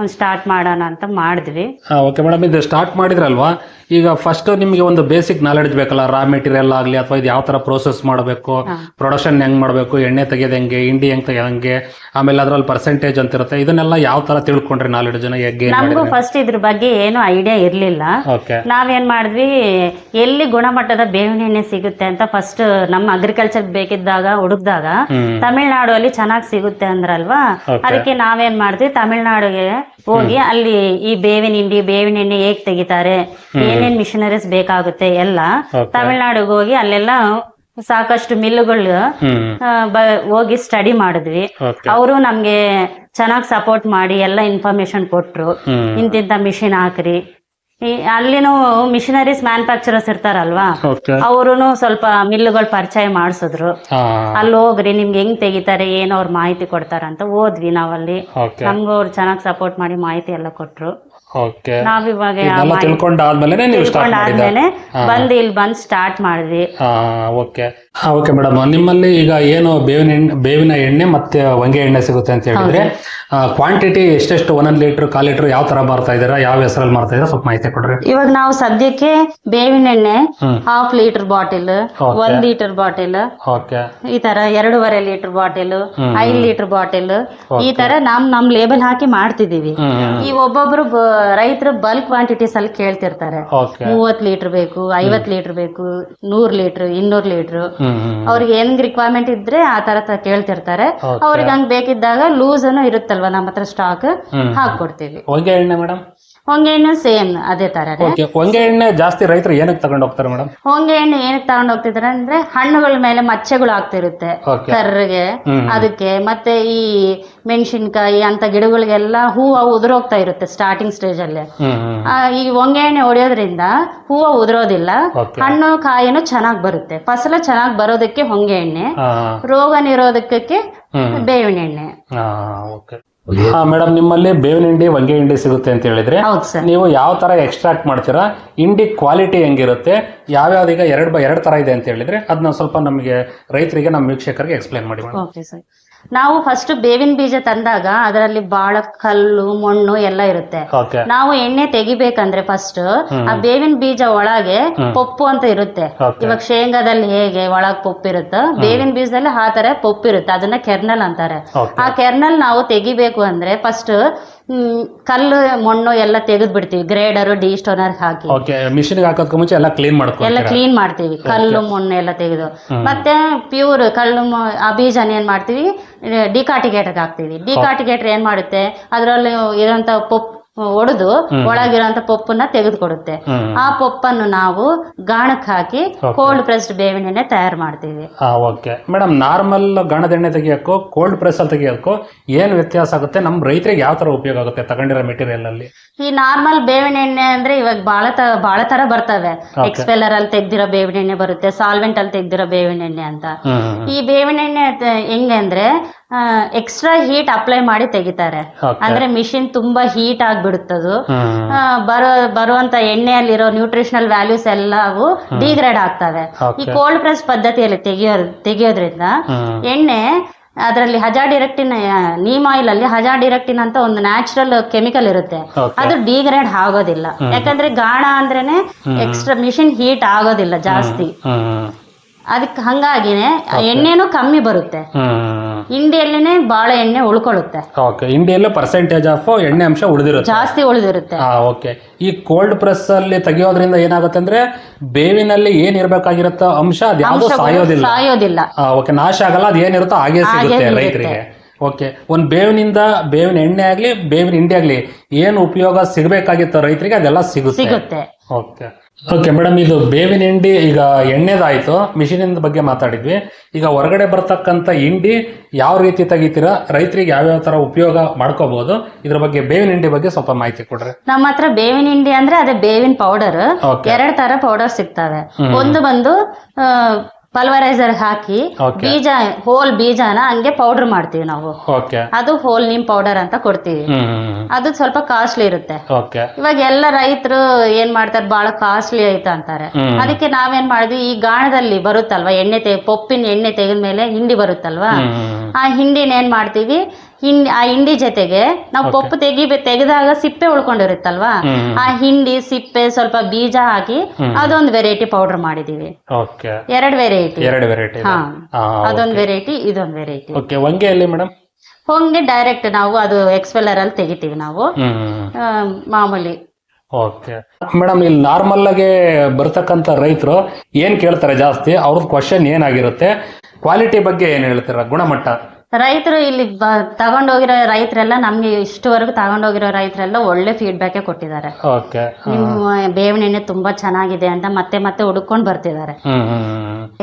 ಒಂದ್ ಸ್ಟಾರ್ಟ್ ಮಾಡೋಣ ಅಂತ ಮಾಡಿದ್ವಿ. ಓಕೆ ಮೇಡಮ್ ಇದು ಸ್ಟಾರ್ಟ್ ಮಾಡಿದ್ರಲ್ವಾ? ಈಗ ಫಸ್ಟ್ ನಿಮಗೆ ಒಂದು ಬೇಸಿಕ್ ನಾಲೆಡ್ಜ್ ಬೇಕಲ್ಲ ರಾ ಮೆಟೀರಿಯಲ್ ಆಗಲಿ ಅಥವಾ ಇದು ಯಾವ ಥರ ಪ್ರೋಸೆಸ್ ಮಾಡಬೇಕು ಪ್ರೊಡಕ್ಷನ್ ಹೆಂಗ್ ಮಾಡಬೇಕು ಎಣ್ಣೆ ತೆಗೆಯೋದು ಹೆಂಗೆ ಇಂಡಿ ಹೆಂಗೆ ತೆಗೆಯೋದು ಹೆಂಗೆ ಆಮೇಲೆ ಅದ್ರಲ್ಲಿ ಪರ್ಸೆಂಟೇಜ್ ಅಂತ ಇರುತ್ತೆ. ಇದನ್ನೆಲ್ಲ ಯಾವ ತರ ತಿಳ್ಕೊಂಡ್ರಿ ನಾಲೆಡ್ಜ್ ಜನ ನಮಗೂ ಫಸ್ಟ್ ಇದ್ರ ಬಗ್ಗೆ ಏನು ಐಡಿಯಾ ಇರ್ಲಿಲ್ಲ. ಓಕೆ ನಾವೇನ್ ಮಾಡಿದ್ವಿ ಎಲ್ಲಿ ಗುಣಮಟ್ಟದ ಬೇವಿನ ಎಣ್ಣೆ ಸಿಗುತ್ತೆ ಅಂತ ಫಸ್ಟ್ ನಮ್ಮ ಅಗ್ರಿಕಲ್ಚರ್ ಬೇಕಿದ್ದಾಗ ಹುಡುಕ್ದಾಗ ತಮಿಳ್ನಾಡು ಅಲ್ಲಿ ಚೆನ್ನಾಗಿ ಸಿಗುತ್ತೆ ಅಂದ್ರಲ್ವಾ. ಅದಕ್ಕೆ ನಾವೇನ್ ಮಾಡಿದ್ವಿ ತಮಿಳ್ನಾಡುಗೆ ಹೋಗಿ ಅಲ್ಲಿ ಈ ಬೇವಿನ ಹಿಂಡಿ ಬೇವಿನ ಎಣ್ಣೆ ಹೇಗ್ ತೆಗಿತಾರೆ ಏನೇನ್ ಮಿಷನರೀಸ್ ಬೇಕಾಗುತ್ತೆ ಎಲ್ಲ ತಮಿಳ್ನಾಡಿಗೆ ಹೋಗಿ ಅಲ್ಲೆಲ್ಲ ಸಾಕಷ್ಟು ಮಿಲ್ಲುಗಳು ಹೋಗಿ ಸ್ಟಡಿ ಮಾಡಿದ್ವಿ. ಅವರು ನಮ್ಗೆ ಚೆನ್ನಾಗಿ ಸಪೋರ್ಟ್ ಮಾಡಿ ಎಲ್ಲ ಇನ್ಫಾರ್ಮೇಶನ್ ಕೊಟ್ರು. ಇಂತಿಂತ ಮಿಷಿನ್ ಹಾಕ್ರಿ. ಅಲ್ಲಿನೂ ಮಿಷನರೀಸ್ ಮ್ಯಾನುಫ್ಯಾಕ್ಚರರ್ಸ್ ಇರ್ತಾರಲ್ವಾ? ಅವರು ಸ್ವಲ್ಪ ಮಿಲ್ಲುಗಳ ಪರಿಚಯ ಮಾಡಿಸಿದ್ರು. ಅಲ್ಲಿ ಹೋಗ್ರಿ ನಿಮ್ಗೆ ಹೆಂಗ್ ತೆಗಿತಾರೆ ಏನೋ ಅವ್ರ ಮಾಹಿತಿ ಕೊಡ್ತಾರಂತ ಹೋದ್ವಿ ನಾವಲ್ಲಿ. ನಮ್ಗೂ ಅವ್ರು ಚೆನ್ನಾಗಿ ಸಪೋರ್ಟ್ ಮಾಡಿ ಮಾಹಿತಿ ಎಲ್ಲ ಕೊಟ್ರು. ನಾವಿವಾಗ ತಿಳ್ಕೊಂಡಾದ್ಮೇಲೆ ನೀವು ಸ್ಟಾರ್ಟ್ ಮಾಡಿದ ಆದ್ಮೇಲೆ ಬಂದು ಇಲ್ಲಿ ಬಂದು ಸ್ಟಾರ್ಟ್ ಮಾಡಿದ್ವಿ. ಓಕೆ. ಹಾ ಓಕೆ ಮೇಡಮ್ ನಿಮ್ಮಲ್ಲಿ ಈಗ ಏನು ಬೇವಿನ ಎಣ್ಣೆ ಬೇವಿನ ಎಣ್ಣೆ ಮತ್ತೆ ಹೊಂಗೆ ಎಣ್ಣೆ ಸಿಗುತ್ತೆ ಅಂತ ಹೇಳಿದ್ರೆ ಕ್ವಾಂಟಿಟಿ ಎಷ್ಟೆಷ್ಟು ಒಂದೊಂದು ಲೀಟರ್ ಕಾಲ್ ಲೀಟರ್ ಯಾವ ತರ ಮಾರ್ತಾ ಇದ್ದೀರಾ ಯಾವ ಹೆಸರಲ್ಲಿ ಮಾರ್ತಾ ಇದ್ದೀರಾ ಸ್ವಲ್ಪ ಮಾಹಿತಿ ಕೊಡ್ರಿ. ಇವಾಗ ನಾವು ಸದ್ಯಕ್ಕೆ ಬೇವಿನ ಎಣ್ಣೆ ಹಾಫ್ ಲೀಟರ್ ಬಾಟಿಲ್. ಒಂದ್ ಲೀಟರ್ ಬಾಟಿಲ್ ಓಕೆ ಈ ತರ ಎರಡೂವರೆ ಲೀಟರ್ ಬಾಟಿಲ್. ಐದ್ ಲೀಟರ್ ಬಾಟಿಲ್ ಈ ತರ ನಮ್ ನಮ್ ಲೇಬಲ್ ಹಾಕಿ ಮಾಡ್ತಿದೀವಿ ಈ ಒಬ್ಬೊಬ್ರು ರೈತರು ಬಲ್ಕ್ ಕ್ವಾಂಟಿಟೀಸ್ ಅಲ್ಲಿ ಕೇಳ್ತಿರ್ತಾರೆ. ಮೂವತ್ ಲೀಟರ್ ಬೇಕು ಐವತ್ ಲೀಟರ್ ಬೇಕು ನೂರ್ ಲೀಟರ್ ಇನ್ನೂರ್ ಲೀಟರ್ ಅವ್ರಿಗೆ ಹೆಂಗ್ ರಿಕ್ವೈರ್ಮೆಂಟ್ ಇದ್ರೆ ಆ ತರ ಕೇಳ್ತಿರ್ತಾರೆ. ಅವ್ರಿಗೆ ಹಂಗ್ ಬೇಕಿದ್ದಾಗ ಲೂಸ್ ಅನ್ನು ಇರುತ್ತಲ್ವಾ ನಮ್ಮ ಹತ್ರ ಸ್ಟಾಕ್. ಹಾಕೊಡ್ತೀವಿ ಹೊಂಗೆ ಎಣ್ಣೆ ಮೇಡಮ್ ಹೊಂಗೆ ಎಣ್ಣೆ ಸೇಮ್ ಅದೇ ತರ ಓಕೆ ಹೊಂಗೆ ಎಣ್ಣೆ ಜಾಸ್ತಿ ರೈತರು ಏನಕ್ಕೆ ತಗೊಂಡು ಹೋಗ್ತಾರೆ ಮೇಡಮ್ ಹೊಂಗೆ ಎಣ್ಣೆ ಏನಕ್ಕೆ ತಗೊಂಡ್ ಹೋಗ್ತಿದಾರೆ ಅಂದ್ರೆ ಹಣ್ಣುಗಳ ಮೇಲೆ ಮಚ್ಚೆಗಳು ಆಗ್ತಿರುತ್ತೆ ಕರ್ರಿಗೆ ಹ್ಮ್. ಅದಕ್ಕೆ ಮತ್ತೆ ಈ ಮೆಣಸಿನ್ಕಾಯಿ ಅಂತ ಗಿಡಗಳಿಗೆಲ್ಲ ಹೂವು ಉದುರೋಗ್ತಾ ಇರುತ್ತೆ ಸ್ಟಾರ್ಟಿಂಗ್ ಸ್ಟೇಜ್ ಅಲ್ಲಿ. ಹ್ಮ್ ಹ್ಮ್ ಆ, ಈ ಹೊಂಗೆ ಎಣ್ಣೆ ಹೊಡೆಯೋದ್ರಿಂದ ಹೂವು ಉದುರೋದಿಲ್ಲ ಹಣ್ಣು ಕಾಯಿನೂ ಚೆನ್ನಾಗಿ ಬರುತ್ತೆ. ಫಸಲು ಚೆನ್ನಾಗಿ ಬರೋದಕ್ಕೆ ಹೊಂಗೆ ಎಣ್ಣೆ ರೋಗ ನಿರೋಧಕಕ್ಕೆ ಹ್ಮ್. ಬೇವಿನ ಎಣ್ಣೆ ಓಕೆ ಮೇಡಮ್ ನಿಮ್ಮಲ್ಲಿ ಬೇವಿನ ಹಿಂಡಿ ಹೊಂಗೆ ಹಿಂಡಿ ಸಿಗುತ್ತೆ ಅಂತ ಹೇಳಿದ್ರೆ ಹೌದು ಸರ್ ನೀವು ಯಾವ ತರ ಎಕ್ಸ್ಟ್ರಾಕ್ಟ್ ಮಾಡ್ತೀರಾ? ಇಂಡಿ ಕ್ವಾಲಿಟಿ ಹೆಂಗಿರುತ್ತೆ? ಯಾವ್ಯಾವ್ದೀಗ ಈಗ ಎರಡು ಬೈ ಎರಡು ತರ ಇದೆ ಅಂತ ಹೇಳಿದ್ರೆ ಅದನ್ನ ಸ್ವಲ್ಪ ನಮಗೆ ರೈತರಿಗೆ ನಮ್ಮ ವೀಕ್ಷಕರಿಗೆ ಎಕ್ಸ್ಪ್ಲೈನ್ ಮಾಡಿ ಮೇಡಮ್ ಓಕೆ ಸರ್ ನಾವು ಫಸ್ಟ್ ಬೇವಿನ ಬೀಜ ತಂದಾಗ ಅದರಲ್ಲಿ ಬಾಳ ಕಲ್ಲು ಮಣ್ಣು ಎಲ್ಲ ಇರುತ್ತೆ. ನಾವು ಎಣ್ಣೆ ತೆಗಿಬೇಕಂದ್ರೆ ಫಸ್ಟ್ ಆ ಬೇವಿನ ಬೀಜ ಒಳಗೆ ಪೊಪ್ಪು ಅಂತ ಇರುತ್ತೆ. ಇವಾಗ ಶೇಂಗಾದಲ್ಲಿ ಹೇಗೆ ಒಳಗ್ ಪೊಪ್ಪು ಇರುತ್ತೋ ಬೇವಿನ ಬೀಜದಲ್ಲಿ ಆ ತರ ಪೊಪ್ಪು ಇರುತ್ತೆ. ಅದನ್ನ ಕೆರ್ನಲ್ ಅಂತಾರೆ. ಆ ಕೆರ್ನಲ್ ನಾವು ತೆಗಿಬೇಕು ಅಂದ್ರೆ ಫಸ್ಟ್ ಕಲ್ಲು ಮಣ್ಣು ಎಲ್ಲ ತೆಗೆದು ಬಿಡ್ತೀವಿ ಗ್ರೇಡರ್ ಡಿ ಸ್ಟೋನರ್ ಹಾಕಿ ಓಕೆ ಹಾಕೋದಕ್ಕೆ ಮುಂಚೆ ಎಲ್ಲ ಕ್ಲೀನ್ ಎಲ್ಲ ಕ್ಲೀನ್ ಮಾಡ್ತೀವಿ ಕಲ್ಲು ಮಣ್ಣು ಎಲ್ಲ ತೆಗೆದು ಮತ್ತೆ ಪ್ಯೂರ್ ಕಲ್ಲು ಮ- ಆ ಬೀಜನ ಏನ್ ಮಾಡ್ತೀವಿ ಡಿಕಾಟಿಗೇಟರ್ ಹಾಕ್ತೀವಿ ಡಿಕಾಟಿಗೇಟರ್ ಏನ್ ಮಾಡುತ್ತೆ ಅದರಲ್ಲಿ ಇರೋಂತ ಪೊಪ್ ಒಡೆದು ಒಳಗಿರೋಂತ ಪೊಪ್ಪನ್ನ ತೆಗೆದುಕೊಡುತ್ತೆ. ಆ ಪೊಪ್ಪನ್ನು ನಾವು ಗಾಣಕ್ಕೆ ಹಾಕಿ ಕೋಲ್ಡ್ ಪ್ರೆಸ್ಡ್ ಬೇವಿನ ಎಣ್ಣೆ ತಯಾರು ಮಾಡ್ತೀವಿ. ಓಕೆ ಮೇಡಮ್ ನಾರ್ಮಲ್ ಗಾಣದ ಎಣ್ಣೆ ತೆಗಿಯೋಕ್ಕೂ ಕೋಲ್ಡ್ ಪ್ರೆಸ್ ಅಲ್ಲಿ ತೆಗಿಯೋಕ್ಕೂ ಏನು ವ್ಯತ್ಯಾಸ ಆಗುತ್ತೆ? ನಮ್ಮ ರೈತರಿಗೆ ಯಾವ ತರ ಉಪಯೋಗ ಆಗುತ್ತೆ ತಗೊಂಡಿರೋ ಮೆಟೀರಿಯಲ್ ಅಲ್ಲಿ? ಈ ನಾರ್ಮಲ್ ಬೇವಿನ ಎಣ್ಣೆ ಅಂದ್ರೆ ಇವಾಗ ಬಹಳ ತ ಬಹಳ ತರ ಬರ್ತವೆ. ಎಕ್ಸ್ಪೆಲ್ಲರ್ ಅಲ್ಲಿ ತೆಗ್ದಿರೋ ಬೇವಿನ ಎಣ್ಣೆ ಬರುತ್ತೆ ಸಾಲ್ವೆಂಟ್ ಅಲ್ಲಿ ತೆಗ್ದಿರೋ ಬೇವಿನ ಎಣ್ಣೆ ಅಂತ ಈ ಬೇವಿನ ಎಣ್ಣೆ ಹೆಂಗೆ ಅಂದ್ರೆ ಎಕ್ಸ್ಟ್ರಾ ಹೀಟ್ ಅಪ್ಲೈ ಮಾಡಿ ತೆಗಿತಾರೆ. ಅಂದ್ರೆ ಮಿಷಿನ್ ತುಂಬಾ ಹೀಟ್ ಆಗ್ಬಿಡುತ್ತದು ಬರೋ ಬರುವಂತ ಎಣ್ಣೆಯಲ್ಲಿರೋ ನ್ಯೂಟ್ರಿಷನಲ್ ವ್ಯಾಲ್ಯೂಸ್ ಎಲ್ಲವೂ ಡಿಗ್ರೇಡ್ ಆಗ್ತವೆ. ಈ ಕೋಲ್ಡ್ ಪ್ರೆಸ್ ಪದ್ಧತಿಯಲ್ಲಿ ತೆಗಿಯೋ ತೆಗಿಯೋದ್ರಿಂದ ಎಣ್ಣೆ ಅದರಲ್ಲಿ ಹಜಾ ಡಿರೆಕ್ಟಿನ್ ನೀಮ್ ಆಯಿಲ್ ಅಲ್ಲಿ ಹಜಾ ಡಿರೆಕ್ಟಿನ್ ಅಂತ ಒಂದು ನ್ಯಾಚುರಲ್ ಕೆಮಿಕಲ್ ಇರುತ್ತೆ. ಅದು ಡಿಗ್ರೇಡ್ ಆಗೋದಿಲ್ಲ. ಯಾಕಂದ್ರೆ ಗಾಣ ಅಂದ್ರೇನೆ ಎಕ್ಸ್ಟ್ರಾ ಮಿಷಿನ್ ಹೀಟ್ ಆಗೋದಿಲ್ಲ ಜಾಸ್ತಿ. ಅದಕ್ಕೆ ಹಂಗಾಗಿನೇ ಎಣ್ಣೆನೂ ಕಮ್ಮಿ ಬರುತ್ತೆ. ಹ್ಮ್ ಬಾಳೆ ಎಣ್ಣೆ ಉಳ್ಕೊಳ್ಳುತ್ತೆ. ಓಕೆ ಇಂಡಿಯಲ್ಲೂ ಪರ್ಸೆಂಟೇಜ್ ಆಫ್ ಎಣ್ಣೆ ಅಂಶ ಉಳಿದಿರುತ್ತೆ. ಜಾಸ್ತಿ ಉಳಿದಿರುತ್ತೆ. ಓಕೆ ಈ ಕೋಲ್ಡ್ ಪ್ರೆಸ್ ಅಲ್ಲಿ ತೆಗೆಯೋದ್ರಿಂದ ಏನಾಗುತ್ತೆ ಅಂದ್ರೆ ಬೇವಿನಲ್ಲಿ ಏನ್ ಇರ್ಬೇಕಾಗಿರುತ್ತೋ ಅಂಶ ಅದು ಯಾವುದು ಸಾಯೋದಿಲ್ಲ. ಸಾಯೋದಿಲ್ಲ. ಓಕೆ ನಾಶ ಆಗಲ್ಲ ಅದು ಏನಿರುತ್ತೋ ಹಾಗೆ ಸಿಗುತ್ತೆ. ರೈತರಿಗೆ. ಓಕೆ ಒಂದ್ ಬೇವಿನಿಂದ ಬೇವಿನ ಎಣ್ಣೆ ಆಗ್ಲಿ ಬೇವಿನ ಹಿಂಡಿ ಆಗಲಿ ಏನು ಉಪಯೋಗ ಸಿಗಬೇಕಾಗಿತ್ತು ರೈತರಿಗೆ ಅದೆಲ್ಲ ಸಿಗುತ್ತೆ. ಸಿಗುತ್ತೆ. ಓಕೆ ಓಕೆ ಮೇಡಮ್ ಇದು ಬೇವಿನ ಹಿಂಡಿ ಈಗ ಎಣ್ಣೆದಾಯ್ತು. ಮಿಷಿನಿಂದ ಬಗ್ಗೆ ಮಾತಾಡಿದ್ವಿ. ಈಗ ಹೊರಗಡೆ ಬರ್ತಕ್ಕಂಥ ಹಿಂಡಿ ಯಾವ ರೀತಿ ತೆಗಿತೀರಾ ರೈತರಿಗೆ ಯಾವ್ಯಾವ ತರ ಉಪಯೋಗ ಮಾಡ್ಕೋಬಹುದು ಇದ್ರ ಬಗ್ಗೆ ಬೇವಿನ ಹಿಂಡಿ ಬಗ್ಗೆ ಸ್ವಲ್ಪ ಮಾಹಿತಿ ಕೊಡ್ರಿ. ನಮ್ಮ ಹತ್ರ ಬೇವಿನ ಹಿಂಡಿ ಅಂದ್ರೆ ಅದೇ ಬೇವಿನ ಪೌಡರ್ ಎರಡ್ ತರ ಪೌಡರ್ ಸಿಗ್ತವೆ. ಒಂದು ಬಂದು ಪಲ್ವರೈಸರ್ ಹಾಕಿ ಬೀಜ ಹೋಲ್ ಬೀಜನ ಹಂಗೆ ಪೌಡರ್ ಮಾಡ್ತೀವಿ ನಾವು. ಅದು ಹೋಲ್ ನಿಮ್ ಪೌಡರ್ ಅಂತ ಕೊಡ್ತೀವಿ. ಅದು ಸ್ವಲ್ಪ ಕಾಸ್ಟ್ಲಿ ಇರುತ್ತೆ. ಇವಾಗ ಎಲ್ಲ ರೈತರು ಏನ್ ಮಾಡ್ತಾರೆ ಬಹಳ ಕಾಸ್ಟ್ಲಿ ಐತ ಅಂತಾರೆ. ಅದಕ್ಕೆ ನಾವೇನ್ ಮಾಡಿದ್ವಿ ಈ ಗಾಣದಲ್ಲಿ ಬರುತ್ತಲ್ವಾ ಎಣ್ಣೆ ತೆಗ್ ಪೊಪ್ಪಿನ ಎಣ್ಣೆ ತೆಗೆದ್ಮೇಲೆ ಹಿಂಡಿ ಬರುತ್ತಲ್ವಾ? ಆ ಹಿಂಡಿನ ಏನ್ ಮಾಡ್ತೀವಿ ಹಿಂಡಿ ಆ ಹಿಂಡಿ ಜೊತೆಗೆ ನಾವು ಪಪ್ಪು ತೆಗಿ ತೆಗೆದಾಗ ಸಿಪ್ಪೆ ಉಳ್ಕೊಂಡಿರುತ್ತಲ್ವಾ. ಆ ಹಿಂಡಿ ಸಿಪ್ಪೆ ಸ್ವಲ್ಪ ಬೀಜ ಹಾಕಿ ಅದೊಂದು ವೆರೈಟಿ ಪೌಡರ್ ಮಾಡಿದೀವಿ. ಎರಡ್ ವೆರೈಟಿ ಎರಡು ವೆರೈಟಿ ಹಾ. ಅದೊಂದ್ ವೆರೈಟಿ ಇದೊಂದು ವೆರೈಟಿ ಓಕೆ ಹೊಂಗೆಯಲ್ಲಿ ಮೇಡಮ್ ಹೊಂಗೆ ಡೈರೆಕ್ಟ್ ನಾವು ಅದು ಎಕ್ಸ್ಪೆಲ್ಲರ್ ಅಲ್ಲಿ ತೆಗಿತೀವಿ ನಾವು. ಮಾಮೂಲಿ. ಓಕೆ ಮೇಡಮ್ ಇಲ್ಲಿ ನಾರ್ಮಲ್ ಆಗಿ ಬರ್ತಕ್ಕಂಥ ರೈತರು ಏನ್ ಕೇಳ್ತಾರೆ ಜಾಸ್ತಿ? ಅವ್ರದ್ದು ಕ್ವಶನ್ ಏನಾಗಿರುತ್ತೆ? ಕ್ವಾಲಿಟಿ ಬಗ್ಗೆ ಏನ್ ಹೇಳ್ತೀರಾ? ಗುಣಮಟ್ಟ? ರೈತರು ಇಲ್ಲಿ ಬ- ತಗೊಂಡೋಗಿರೋ ರೈತರೆಲ್ಲ ನಮ್ಗೆ ಇಷ್ಟವರೆಗೂ ತಗೊಂಡೋಗಿರೋ ರೈತರೆಲ್ಲ ಒಳ್ಳೆ ಫೀಡ್ಬ್ಯಾಕ್ ಕೊಟ್ಟಿದ್ದಾರೆ. ಓಕೆ ನಿಮ್ಮ ಬೇವಿನ ಎಣ್ಣೆ ತುಂಬಾ ಚೆನ್ನಾಗಿದೆ ಅಂತ ಮತ್ತೆ ಮತ್ತೆ ಹುಡುಕೊಂಡು ಬರ್ತಿದ್ದಾರೆ.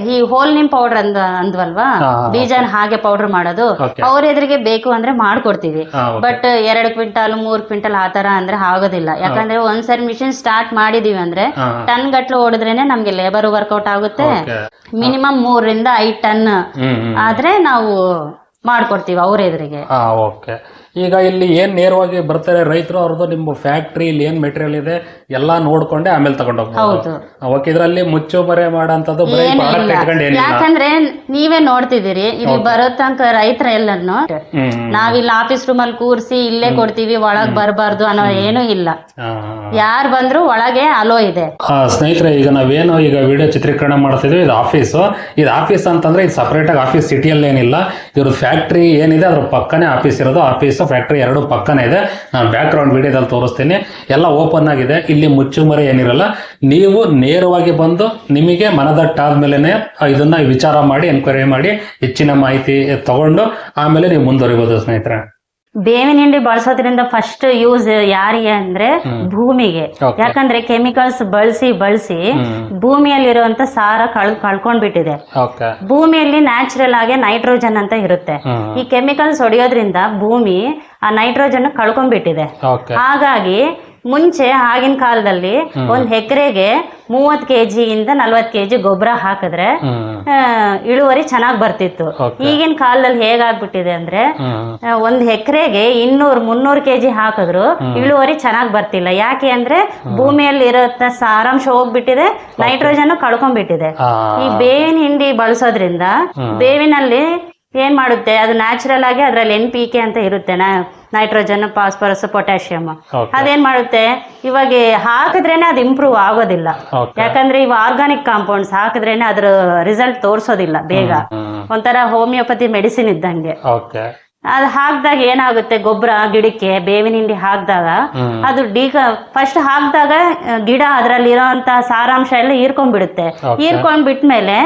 ಈ ಹೋಲ್ ನಿಮ್ ಪೌಡರ್ ಅಂದ ಅಂದ್ವಲ್ವಾ? ಬೀಜನ ಹಾಗೆ ಪೌಡರ್ ಮಾಡೋದು. ಅವ್ರ ಎದುರಿಗೆ ಬೇಕು ಅಂದ್ರೆ ಮಾಡ್ಕೊಡ್ತೀವಿ. ಬಟ್ ಎರಡು ಕ್ವಿಂಟಾಲ್ ಮೂರ್ ಕ್ವಿಂಟಲ್ ಆತರ ಅಂದ್ರೆ ಆಗೋದಿಲ್ಲ. ಯಾಕಂದ್ರೆ ಒಂದ್ಸರಿ ಮಿಷಿನ್ ಸ್ಟಾರ್ಟ್ ಮಾಡಿದೀವಿ ಅಂದ್ರೆ ಟನ್ ಗಟ್ಲೆ ಓಡಿದ್ರೇನೆ ನಮ್ಗೆ ಲೇಬರ್ ವರ್ಕೌಟ್ ಆಗುತ್ತೆ. ಮಿನಿಮಮ್ ಮೂರರಿಂದ ಐದ್ ಟನ್. ಆದ್ರೆ ನಾವು ಮಾಡ್ಕೊಡ್ತೀವಿ ಅವ್ರ ಎದುರಿಗೆ. ಓಕೆ ಈಗ ಇಲ್ಲಿ ಏನ್ ನೇರವಾಗಿ ಬರ್ತಾರೆ ರೈತರು ಅವ್ರದ್ದು ನಿಮ್ಮ ಫ್ಯಾಕ್ಟ್ರಿ ಇಲ್ಲಿ ಏನ್ ಮೆಟೀರಿಯಲ್ ಇದೆ ಎಲ್ಲ ನೋಡ್ಕೊಂಡೆ ಆಮೇಲೆ ತಗೊಂಡ್ ಹೌದು. ಓಕೆ ಇದರಲ್ಲಿ ಮುಚ್ಚು ಮರೆ ಮಾಡೋಂಥದ್ದು ಬರೀ ಏನೂ ಪ್ರಾಡಕ್ಟ್ ಇಲ್ಲ ಇಟ್ಕೊಂಡು ಏನಿಲ್ಲ. ಯಾಕಂದ್ರೆ ನೀವೇ ನೋಡ್ತಿದ್ದೀರಿ ಇಲ್ಲಿ ಬರೋ ತನಕ ರೈತರ ಎಲ್ಲನ್ನು ಹ್ಮ್. ನಾವಿಲ್ಲಿ ಆಫೀಸ್ ರೂಮ್ ಅಲ್ಲಿ ಕೂರ್ಸಿ ಇಲ್ಲೇ ಕೊಡ್ತೀವಿ ಒಳಗ್ ಬರಬಾರ್ದು ಅನ್ನೋ ಏನೂ ಇಲ್ಲ. ಯಾರ್ ಬಂದ್ರು ಒಳಗೆ ಅಲೋ ಇದೆ. ಸ್ನೇಹಿತರೆ ಈಗ ನಾವೇನು ಈಗ ವಿಡಿಯೋ ಚಿತ್ರೀಕರಣ ಮಾಡ್ತಿದ್ವಿ ಇದು ಆಫೀಸ್ ಇದು ಆಫೀಸ್ ಅಂತಂದ್ರೆ ಇದು ಸಪರೇಟ್ ಆಗಿ ಆಫೀಸ್ ಸಿಟಿಯಲ್ಲಿ ಏನಿಲ್ಲ. ಇವ್ರ ಫ್ಯಾಕ್ಟ್ರಿ ಏನಿದೆ ಅದ್ರ ಪಕ್ಕನೇ ಆಫೀಸ್ ಇರೋದು ಆಫೀಸು ಫ್ಯಾಕ್ಟ್ರಿ ಎರಡು ಪಕ್ಕನೇ ಇದೆ. ನಾನು ಬ್ಯಾಕ್ ಗ್ರೌಂಡ್ ವಿಡಿಯೋದಲ್ಲಿ ತೋರಿಸ್ತೀನಿ. ಎಲ್ಲ ಓಪನ್ ಆಗಿದೆ. ಇಲ್ಲಿ ಮುಚ್ಚುಮರೆ ಏನಿರಲ್ಲ, ನೀವು ನೇರವಾಗಿ ಬಂದು ನಿಮಗೆ ಮನದಟ್ಟಾದ್ಮೇಲೆ ಇದನ್ನ ವಿಚಾರ ಮಾಡಿ ಎನ್ಕ್ವೈರಿ ಮಾಡಿ, ಹೆಚ್ಚಿನ ಮಾಹಿತಿ ತಗೊಂಡು ಆಮೇಲೆ ನೀವು ಮುಂದುವರಿಬೋದು ಸ್ನೇಹಿತರೆ. ಬೇವಿನ ಹಿಂಡಿ ಬಳಸೋದ್ರಿಂದ ಫಸ್ಟ್ ಯೂಸ್ ಯಾರಿಗೆ ಅಂದ್ರೆ ಭೂಮಿಗೆ. ಯಾಕಂದ್ರೆ ಕೆಮಿಕಲ್ಸ್ ಬಳಸಿ ಬಳಸಿ ಭೂಮಿಯಲ್ಲಿರುವಂತ ಸಾರ ಕಳ್ ಕಳ್ಕೊಂಡ್ಬಿಟ್ಟಿದೆ. ಭೂಮಿಯಲ್ಲಿ ನ್ಯಾಚುರಲ್ ಆಗಿ ನೈಟ್ರೋಜನ್ ಅಂತ ಇರುತ್ತೆ. ಈ ಕೆಮಿಕಲ್ಸ್ ಹೊಡೆಯೋದ್ರಿಂದ ಭೂಮಿ ಆ ನೈಟ್ರೋಜನ್ ಕಳ್ಕೊಂಡ್ಬಿಟ್ಟಿದೆ. ಹಾಗಾಗಿ ಮುಂಚೆ ಆಗಿನ ಕಾಲದಲ್ಲಿ ಒಂದ್ ಎಕರೆಗೆ ಮೂವತ್ ಕೆಜಿ ಇಂದ ನಲ್ವತ್ ಕೆಜಿ ಗೊಬ್ಬರ ಹಾಕಿದ್ರೆ ಇಳುವರಿ ಚೆನ್ನಾಗ್ ಬರ್ತಿತ್ತು. ಈಗಿನ ಕಾಲದಲ್ಲಿ ಹೇಗಾಗ್ಬಿಟ್ಟಿದೆ ಅಂದ್ರೆ ಒಂದ್ ಎಕರೆಗೆ ಇನ್ನೂರ್ ಮುನ್ನೂರ್ ಕೆಜಿ ಹಾಕಿದ್ರು ಇಳುವರಿ ಚೆನ್ನಾಗ್ ಬರ್ತಿಲ್ಲ. ಯಾಕೆ ಅಂದ್ರೆ ಭೂಮಿಯಲ್ಲಿ ಇರೋ ಸಾರಾಂಶ ಹೋಗ್ಬಿಟ್ಟಿದೆ ನೈಟ್ರೋಜನ್ ಕಳ್ಕೊಂಡ್ಬಿಟ್ಟಿದೆ. ಈ ಬೇವಿನ ಹಿಂಡಿ ಬಳಸೋದ್ರಿಂದ ಬೇವಿನಲ್ಲಿ ಏನ್ ಮಾಡುತ್ತೆ? ಅದು ನ್ಯಾಚುರಲ್ ಆಗಿ ಅದ್ರಲ್ಲಿ ಎನ್ ಪಿ ಕೆ ಅಂತ ಇರುತ್ತೆ ನೈಟ್ರೋಜನ್ ಫಾಸ್ಫರಸ್ ಪೊಟ್ಯಾಷಿಯಂ Okay. ಅದೇನ್ ಮಾಡುತ್ತೆ? ಇವಾಗ ಹಾಕಿದ್ರೇನೆ ಅದು ಇಂಪ್ರೂವ್ ಆಗೋದಿಲ್ಲ. ಯಾಕಂದ್ರೆ ಇವ ಆರ್ಗಾನಿಕ್ ಕಾಂಪೌಂಡ್ಸ್ ಹಾಕಿದ್ರೇನೆ ಅದ್ರ ರಿಸಲ್ಟ್ ತೋರಿಸೋದಿಲ್ಲ ಬೇಗ. ಒಂಥರ ಹೋಮಿಯೋಪತಿ ಮೆಡಿಸಿನ್ ಇದ್ದಂಗೆ. ಅದು ಹಾಕ್ದಾಗ ಏನಾಗುತ್ತೆ? ಗೊಬ್ಬರ ಗಿಡಕ್ಕೆ ಬೇವಿನ ಹಿಂಡಿ ಹಾಕಿದಾಗ ಅದು ಡೀಕ ಫಸ್ಟ್ ಹಾಕಿದಾಗ ಗಿಡ ಅದ್ರಲ್ಲಿ ಇರೋಂತ ಸಾರಾಂಶ ಎಲ್ಲ ಹೀರ್ಕೊಂಡ್ಬಿಡುತ್ತೆ. ಹೀರ್ಕೊಂಡ್ಬಿಟ್ಮೇಲೆ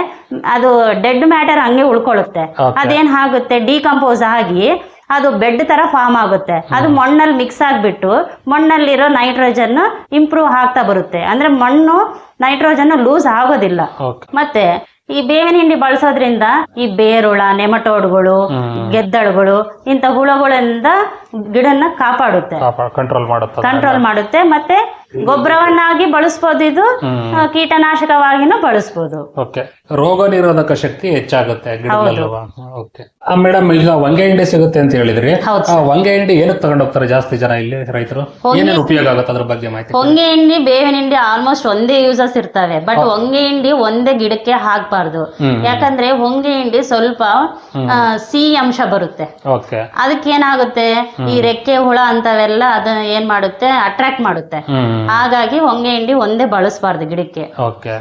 ಅದು ಡೆಡ್ ಮ್ಯಾಟರ್ ಹಂಗೆ ಉಳ್ಕೊಳ್ಳುತ್ತೆ. ಅದೇನ್ ಆಗುತ್ತೆ ಡಿಕಂಪೋಸ್ ಆಗಿ ಅದು ಬೆಡ್ ತರ ಫಾರ್ಮ್ ಆಗುತ್ತೆ. ಅದು ಮಣ್ಣಲ್ಲಿ ಮಿಕ್ಸ್ ಆಗ್ಬಿಟ್ಟು ಮಣ್ಣಲ್ಲಿರೋ ನೈಟ್ರೋಜನ್ ಇಂಪ್ರೂವ್ ಆಗ್ತಾ ಬರುತ್ತೆ. ಅಂದ್ರೆ ಮಣ್ಣು ನೈಟ್ರೋಜನ್ ಲೂಸ್ ಆಗೋದಿಲ್ಲ. ಮತ್ತೆ ಈ ಬೇವಿನ ಹಿಂಡಿ ಬಳಸೋದ್ರಿಂದ ಈ ಬೇರುಳ ನೆಮಟೋಡ್ಗಳು ಗೆದ್ದಳುಗಳು ಇಂತ ಹುಳಗಳಿಂದ ಗಿಡನ್ನ ಕಾಪಾಡುತ್ತೆ. ಕಂಟ್ರೋಲ್ ಮಾಡುತ್ತೆ. ಕಂಟ್ರೋಲ್ ಮಾಡುತ್ತೆ. ಮತ್ತೆ ಗೊಬ್ಬರವನ್ನಾಗಿ ಬಳಸ್ಬೋದು ಇದು. ಕೀಟನಾಶಕವಾಗಿನೂ ಬಳಸ್ಬೋದು. ಓಕೆ ರೋಗ ನಿರೋಧಕ ಶಕ್ತಿ ಹೆಚ್ಚಾಗುತ್ತೆ ಮೇಡಮ್ ಈಗ ವಂಗೆ ಹಿಂಡಿ ಸಿಗುತ್ತೆ ಅಂತ ಹೇಳಿದ್ರಿ. ವಂಗೆ ಹಿಂಡಿ ಏನಕ್ಕೆ ತಗೊಂಡೋಗ್ತಾರೆ ಜಾಸ್ತಿ ಜನ ಇಲ್ಲಿ ರೈತರು? ಏನೇನು ಉಪಯೋಗ ಆಗುತ್ತೆ ಅದ್ರ ಬಗ್ಗೆ ಮಾಹಿತಿ ಹೊಂಗೆ ಹಿಂಡಿ ಬೇವಿನ ಹಿಂಡಿ ಆಲ್ಮೋಸ್ಟ್ ಒಂದೇ ಯೂಸಸ್ ಇರ್ತವೆ. ಬಟ್ ಹೊಂಗೆ ಹಿಂಡಿ ಒಂದೇ ಗಿಡಕ್ಕೆ ಹಾಕ್ಬಾರ್ದು. ಯಾಕಂದ್ರೆ ಹೊಂಗೆ ಹಿಂಡಿ ಸ್ವಲ್ಪ ಸಿಹಿ ಅಂಶ ಬರುತ್ತೆ. ಅದಕ್ಕೆ ಅದಕ್ಕೇನಾಗುತ್ತೆ? ಈ ರೆಕ್ಕೆ ಹುಳ ಅಂತವೆಲ್ಲ ಅದನ್ನ ಏನ್ ಮಾಡುತ್ತೆ? ಅಟ್ರಾಕ್ಟ್ ಮಾಡುತ್ತೆ. ಹಾಗಾಗಿ ಹೊಂಗೆ ಹಿಂಡಿ ಒಂದೇ ಬಳಸಬಾರ್ದು ಗಿಡಕ್ಕೆ.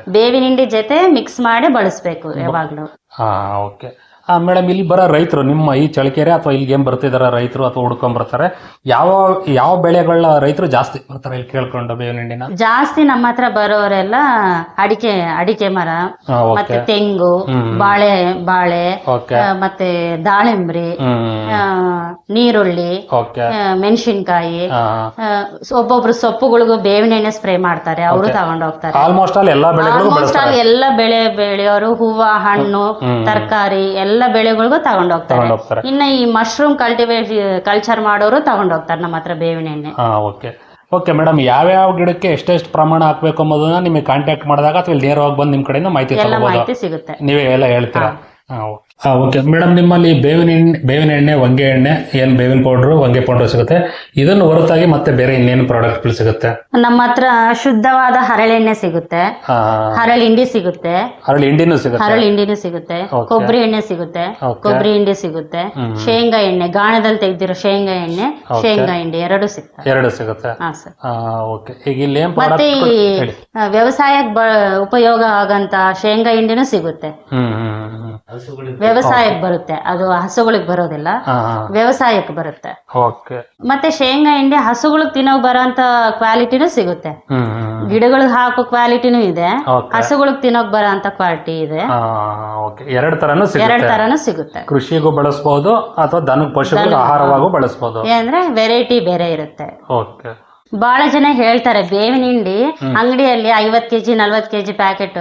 ಬೇವಿನ ಹಿಂಡಿ ಜೊತೆ ಮಿಕ್ಸ್ ಮಾಡಿ ಬಳಸ್ಬೇಕು ಯಾವಾಗ್ಲೂ. ಓಕೆ. ಮೇಡಮ್ ಇಲ್ಲಿ ಬರೋ ರೈತರು ನಿಮ್ಮ ಈ ಚಳಕೆರೆ ಅಥವಾ ಇಲ್ಲಿಗೆ ಏನು ಬರ್ತಿದ್ದಾರೆ ರೈತರು ಅಥವಾ ಹುಡ್ಕೊಂಡ್ ಬರ್ತಾರೆ ಯಾವ ಯಾವ ಬೆಳೆಗಳ ರೈತರು ಜಾಸ್ತಿ ಬರ್ತಾರೆ ಇಲ್ಲಿ ಕೇಳ್ಕೊಂಡು ಬೇವಿನ ಜಾಸ್ತಿ ನಮ್ಮ ಹತ್ರ ಬರೋರೆಲ್ಲ ಅಡಿಕೆ ಅಡಿಕೆ ಮರ ಮತ್ತೆ ತೆಂಗು ಬಾಳೆ ಬಾಳೆ ಮತ್ತೆ ದಾಳಿಂಬ್ರಿ ನೀರುಳ್ಳಿ ಮೆಣಸಿನ್ಕಾಯಿ ಒಬ್ಬೊಬ್ರು ಸೊಪ್ಪುಗಳಿಗೂ ಬೇವಿನ ಎಣ್ಣೆ ಸ್ಪ್ರೇ ಮಾಡ್ತಾರೆ ಅವರು ತಗೊಂಡ್ ಹೋಗ್ತಾರೆ. ಆಲ್ಮೋಸ್ಟ್ ಆಲ್ ಎಲ್ಲ ಬೆಳೆ ಬೆಳೆಯೋರು ಹೂವ ಹಣ್ಣು ತರಕಾರಿ ಎಲ್ಲ ಬೆಳೆಗಳಿಗೂ ತಗೊಂಡ್ ಹೋಗ್ತಾರೆ. ತಗೊಂಡ್ ಹೋಗ್ತಾರೆ. ಇನ್ನ ಈ ಮಶ್ರೂಮ್ ಕಲ್ಟಿವೇಟ್ ಕಲ್ಚರ್ ಮಾಡೋರು ತಗೊಂಡೋಗ್ತಾರೆ ನಮ್ಮ ಹತ್ರ ಬೇವಿನ ಎಣ್ಣೆ. ಹಾ ಓಕೆ ಓಕೆ ಮೇಡಮ್ ಯಾವ್ಯಾವ ಗಿಡಕ್ಕೆ ಎಷ್ಟೆಷ್ಟು ಪ್ರಮಾಣ ಹಾಕ್ಬೇಕು ಅನ್ನೋದನ್ನ ನಿಮಗೆ ಕಾಂಟ್ಯಾಕ್ಟ್ ಮಾಡಿದಾಗ ಅಥವಾ ನೇರವಾಗಿ ಬಂದು ನಿಮ್ಮ ಕಡೆಯಿಂದ ಮಾಹಿತಿ ಎಲ್ಲ ಮಾಹಿತಿ ಸಿಗುತ್ತೆ. ನೀವೇ ಎಲ್ಲ ಹೇಳ್ತೀರಾ? ಓಕೆ ಮೇಡಮ್ ನಿಮ್ಮಲ್ಲಿ ಬೇವಿನ ಎಣ್ಣೆ ಬೇವಿನ ಎಣ್ಣೆ ಹೊಂಗೆ ಎಣ್ಣೆ ಏನ್ ಬೇವಿನ ಪೌಡ್ರು ಹೊಂಗೆ ಪೌಡರ್ ಸಿಗುತ್ತೆ? ಇದನ್ನು ಹೊರತಾಗಿ ಮತ್ತೆ ಬೇರೆ ಇನ್ನೇನು ಪ್ರಾಡಕ್ಟ್ಗಳು ಸಿಗುತ್ತೆ? ನಮ್ಮ ಹತ್ರ ಶುದ್ಧವಾದ ಹರಳೆಣ್ಣೆ ಸಿಗುತ್ತೆ. ಹರಳಿಂಡಿ ಹರಳು ಹಿಂಡಿ ಸಿಗುತ್ತೆ. ಹರಳು ಹಿಂಡಿನೂ ಸಿಗುತ್ತೆ? ಹರಳ ಹಿಂಡಿನೂ ಸಿಗುತ್ತೆ. Okay. ಕೊಬ್ಬರಿ ಎಣ್ಣೆ ಸಿಗುತ್ತೆ. Okay. ಕೊಬ್ಬರಿ ಹಿಂಡಿ ಸಿಗುತ್ತೆ. ಶೇಂಗಾ ಎಣ್ಣೆ ಗಾಣದಲ್ಲಿ ತೆಗ್ದಿರೋ ಶೇಂಗಾ ಎಣ್ಣೆ Okay. ಶೇಂಗಾ ಹಿಂಡಿ ಎರಡು ಸಿಗ್ತವೆ. ಎರಡು ಸಿಗುತ್ತೆ? ಹಾ ಸರ್. ಓಕೆ. ಈಗ ಇಲ್ಲಿ ಏನ್ ಮತ್ತೆ ಈ ಹೇಳಿ. ಆ, ವ್ಯವಸಾಯಕ್ಕೆ ಬ ಉಪಯೋಗ ಆಗಂತ ಶೇಂಗಾ ಹಿಂಡಿನೂ ಸಿಗುತ್ತೆ. ಹ್ಮ್ ಹ್ಮ್ ಹ್ಮ್ ವ್ಯವಸಾಯಕ್ಕೆ ಬರುತ್ತೆ. ಅದು ಹಸುಗಳಿಗೆ ಬರೋದಿಲ್ಲ. ವ್ಯವಸಾಯಕ್ ವ್ಯವಸಾಯಕ್ಕೆ ಬರುತ್ತೆ. ಮತ್ತೆ ಶೇಂಗಾ ಹಿಂಡಿ ಹಸುಗಳಿಗೆ ತಿನ್ನೋಕ್ ಬರೋಂತ ಕ್ವಾಲಿಟಿನೂ ಸಿಗುತ್ತೆ. ಗಿಡಗಳಿಗೆ ಹಾಕೋ ಕ್ವಾಲಿಟಿನೂ ಇದೆ. ಹಸುಗಳಿಗೆ ತಿನ್ನೋಕ್ ಬರೋ ಅಂತ ಕ್ವಾಲಿಟಿ ಇದೆ ಎರಡು ತರನು ಎರಡ್ ಸಿಗುತ್ತೆ ತರನು ಸಿಗುತ್ತೆ. ಕೃಷಿಗೂ ಬಳಸಬಹುದು ಅಥವಾ ದನ ಪಶುಗಳಿಗೆ ಆಹಾರವಾಗೂ ಬಳಸ್ಬೋದು. ಏನಂದ್ರೆ ವೆರೈಟಿ ಬೇರೆ ಇರುತ್ತೆ. ಓಕೆ ಬಹಳ ಜನ ಹೇಳ್ತಾರೆ ಬೇವಿನ ಹಿಂಡಿ ಅಂಗಡಿಯಲ್ಲಿ ಐವತ್ ಕೆಜಿ ನಲ್ವತ್ ಕೆಜಿ ಪ್ಯಾಕೆಟ್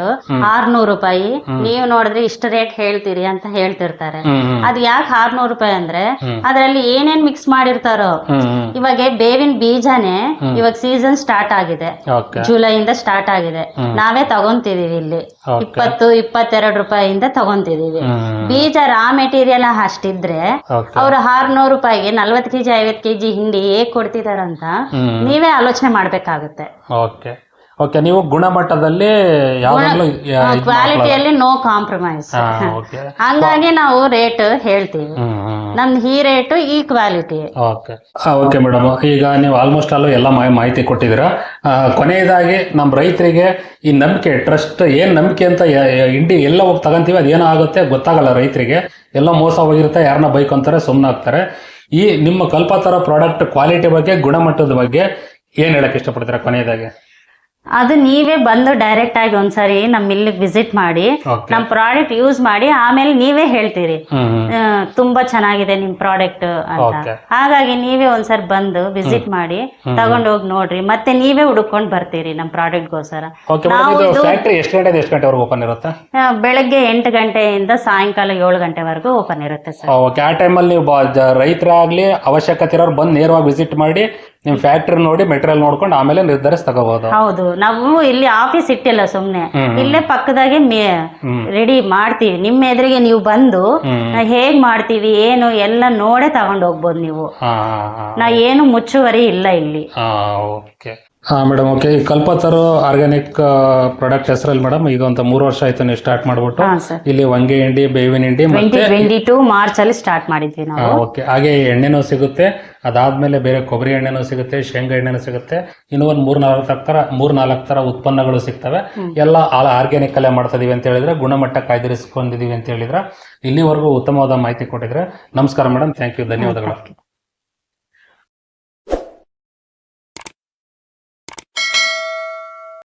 ಆರ್ನೂರು ರೂಪಾಯಿ. ನೀವು ನೋಡಿದ್ರೆ ಇಷ್ಟು ರೇಟ್ ಹೇಳ್ತೀರಿ ಅಂತ ಹೇಳ್ತಿರ್ತಾರೆ. ಅದ್ ಯಾಕೆ ಆರ್ನೂರು ರೂಪಾಯಿ ಅಂದ್ರೆ ಅದ್ರಲ್ಲಿ ಏನೇನ್ ಮಿಕ್ಸ್ ಮಾಡಿರ್ತಾರೋ. ಇವಾಗ ಬೇವಿನ ಬೀಜನೇ ಇವಾಗ ಸೀಸನ್ ಸ್ಟಾರ್ಟ್ ಆಗಿದೆ. ಜುಲೈ ಇಂದ ಸ್ಟಾರ್ಟ್ ಆಗಿದೆ. ನಾವೇ ತಗೊಂತಿದೀವಿ ಇಲ್ಲಿ. ಇಪ್ಪತ್ತು ಇಪ್ಪತ್ತೆರಡು ರೂಪಾಯಿಯಿಂದ ತಗೊಂತಿದೀವಿ. ಬೀಜ ರಾ ಮೆಟೀರಿಯಲ್ ಅಷ್ಟಿದ್ರೆ ಅವ್ರು ಆರ್ನೂರು ರೂಪಾಯಿಗೆ ನಲ್ವತ್ ಕೆಜಿ ಐವತ್ ಕೆಜಿ ಹಿಂಡಿ ಹೇಗ್ ಕೊಡ್ತಿದಾರಂತ ಹ್ಮ್. ನೀವೇ ಆಲೋಚನೆ ಮಾಡಬೇಕಾಗುತ್ತೆ. ಓಕೆ. ಓಕೆ ನೀವು ಗುಣಮಟ್ಟದಲ್ಲಿ ಯಾವಾಗಲೂ ಕ್ವಾಲಿಟಿಯಲ್ಲಿ ನೋ ಕಾಂಪ್ರಮೈಸ್. ಓಕೆ. ಹಂಗಾಗಿ ನಾವು ರೇಟ್ ಹೇಳ್ತೀವಿ. ನಮ್ದು ಈ ರೇಟ್ ಈ ಕ್ವಾಲಿಟಿ. ಓಕೆ. Okay madam. ಈಗ ನೀವು ಆಲ್ಮೋಸ್ಟ್ ಅಲ್ಲೂ ಎಲ್ಲ ಮಾಹಿತಿ ಕೊಟ್ಟಿದ್ದೀರಾ. ಕೊನೆಯದಾಗಿ ನಮ್ಮ ರೈತರಿಗೆ ಈ ನಂಬಿಕೆ ಟ್ರಸ್ಟ್ ಏನು ನಂಬಿಕೆ ಅಂತ ಇಂಡಿ ಎಲ್ಲ ಹೋಗಿ ತಗೊಂತೀವಿ ಅದೇನೋ ಆಗುತ್ತೆ ಗೊತ್ತಾಗಲ್ಲ ರೈತರಿಗೆ. ಎಲ್ಲ ಮೋಸ ಹೋಗಿರುತ್ತೆ, ಯಾರನ್ನ ಬೈಕ್ ಅಂತಾರೆ ಸುಮ್ಮನಾಗ್ತಾರೆ ಈ ನಿಮ್ಮ ಕಲ್ಪತರ ಪ್ರಾಡಕ್ಟ್ ಕ್ವಾಲಿಟಿ ಬಗ್ಗೆ, ಗುಣಮಟ್ಟದ ಬಗ್ಗೆ ಏನು ಹೇಳಕ್ ಇಷ್ಟಪಡ್ತೀರಾ ಕೊನೆಯದಾಗಿ? ಅದು ನೀವೇ ಬಂದು ಡೈರೆಕ್ಟ್ ಆಗಿ ಒಂದ್ಸರಿ ನಮ್ಮ ಇಲ್ಲಿಗೆ ವಿಸಿಟ್ ಮಾಡಿ ನಮ್ ನಮ್ಮ ಪ್ರಾಡಕ್ಟ್ ಯೂಸ್ ಮಾಡಿ ಆಮೇಲೆ ನೀವೇ ಹೇಳ್ತೀರಿ. ತುಂಬಾ ಚೆನ್ನಾಗಿದೆ ನಿಮ್ ಪ್ರಾಡಕ್ಟ್ ಅಂತ. ಹಾಗಾಗಿ ನೀವೇ ಒಂದ್ಸರಿ ಬಂದು ವಿಸಿಟ್ ಮಾಡಿ ತಗೊಂಡ್ ಹೋಗಿ ನೋಡ್ರಿ. ಮತ್ತೆ ನೀವೇ ಹುಡುಕೊಂಡ್ ಬರ್ತೀರಿ ನಮ್ ಪ್ರಾಡಕ್ಟ್ ಗೋಸ್ಕರ. ಓಕೆ ಮೇಡಮ್ ಇದು ಫ್ಯಾಕ್ಟ್ರಿ ಎಷ್ಟು ಗಂಟೆದು ಎಷ್ಟು ಓಪನ್ ಇರುತ್ತೆ? ಬೆಳಗ್ಗೆ ಎಂಟು ಗಂಟೆಯಿಂದ ಸಾಯಂಕಾಲ ಏಳು ಗಂಟೆವರೆಗೂ ಓಪನ್ ಇರುತ್ತೆ ಸರ್ ಆ ಟೈಮಲ್ಲಿ ರೈತರಾಗ್ಲಿ ಅವಶ್ಯಕತೆ ಇರೋರು ಬಂದು ನೇರವಾಗಿ ವಿಸಿಟ್ ಮಾಡಿ ನಿಮ್ ಫ್ಯಾಕ್ಟ್ರಿ ನೋಡಿ ಮೆಟೀರಿಯಲ್ ನೋಡ್ಕೊಂಡು ಆಮೇಲೆ ನಿರ್ಧರಿಸಿ ತಗೋಬಹುದು ಹೌದು ನಾವು ಇಲ್ಲಿ ಆಫೀಸ್ ಇಟ್ಟಿಲ್ಲ ಸುಮ್ನೆ. ಇಲ್ಲೇ ಪಕ್ಕದಾಗೆ ರೆಡಿ ಮಾಡ್ತೀವಿ. ನಿಮ್ಮ ಎದುರಿಗೆ ನೀವು ಬಂದು. ನಾ ಹೇಗ್ ಮಾಡ್ತೀವಿ ಏನು ಎಲ್ಲ ನೋಡೇ ತಗೊಂಡ್ ಹೋಗ್ಬೋದು ನೀವು. ನಾ ಏನು ಮುಚ್ಚುವರಿ ಇಲ್ಲ ಇಲ್ಲಿ. ಹಾ ಮೇಡಮ್ ಓಕೆ ಈ ಕಲ್ಪತರು ಆರ್ಗ್ಯಾನಿಕ್ ಪ್ರಾಡಕ್ಟ್ ಹೆಸರಲ್ಲಿ ಮೇಡಮ್ ಈಗ ಒಂದು ಮೂರು ವರ್ಷ ಆಯ್ತು ನೀವು ಸ್ಟಾರ್ಟ್ ಮಾಡ್ಬಿಟ್ಟು. ಹಾ ಸರ್ ಇಲ್ಲಿ ವಂಗೆ ಹಿಂಡಿ ಬೇವಿನ ಹಿಂಡಿ ಟ್ವೆಂಟಿ ಮತ್ತೆ ಟ್ವೆಂಟಿ ಟೂ ಮಾರ್ಚ್ ಅಲ್ಲಿ ಸ್ಟಾರ್ಟ್ ಮಾಡಿದ್ವಿ ನಾವು. ಓಕೆ ಹಾಗೆ ಎಣ್ಣೆನೂ ಸಿಗುತ್ತೆ. ಅದಾದ್ಮೇಲೆ ಬೇರೆ ಕೊಬ್ಬರಿ ಎಣ್ಣೆನೂ ಸಿಗುತ್ತೆ ಶೇಂಗಾ ಎಣ್ಣೆನೂ ಸಿಗುತ್ತೆ. ಇನ್ನು ಒಂದು ಮೂರ್ ನಾಲ್ಕು ತರ ಮೂರ್ ನಾಲ್ಕು ತರ ಉತ್ಪನ್ನಗಳು ಸಿಗ್ತವೆ. ಎಲ್ಲ ಆರ್ಗ್ಯಾನಿಕ್ ಅಲ್ಲೇ ಮಾಡ್ತಾ ಇದೀವಿ ಅಂತ ಹೇಳಿದ್ರೆ ಗುಣಮಟ್ಟ ಕಾಯ್ದಿರಿಸ್ಕೊಂಡಿದೀವಿ ಅಂತ ಹೇಳಿದ್ರೆ ಇಲ್ಲಿವರೆಗೂ ಉತ್ತಮವಾದ ಮಾಹಿತಿ ಕೊಟ್ಟಿದ್ರೆ ನಮಸ್ಕಾರ ಮೇಡಮ್ ಥ್ಯಾಂಕ್ ಯು ಧನ್ಯವಾದಗಳು.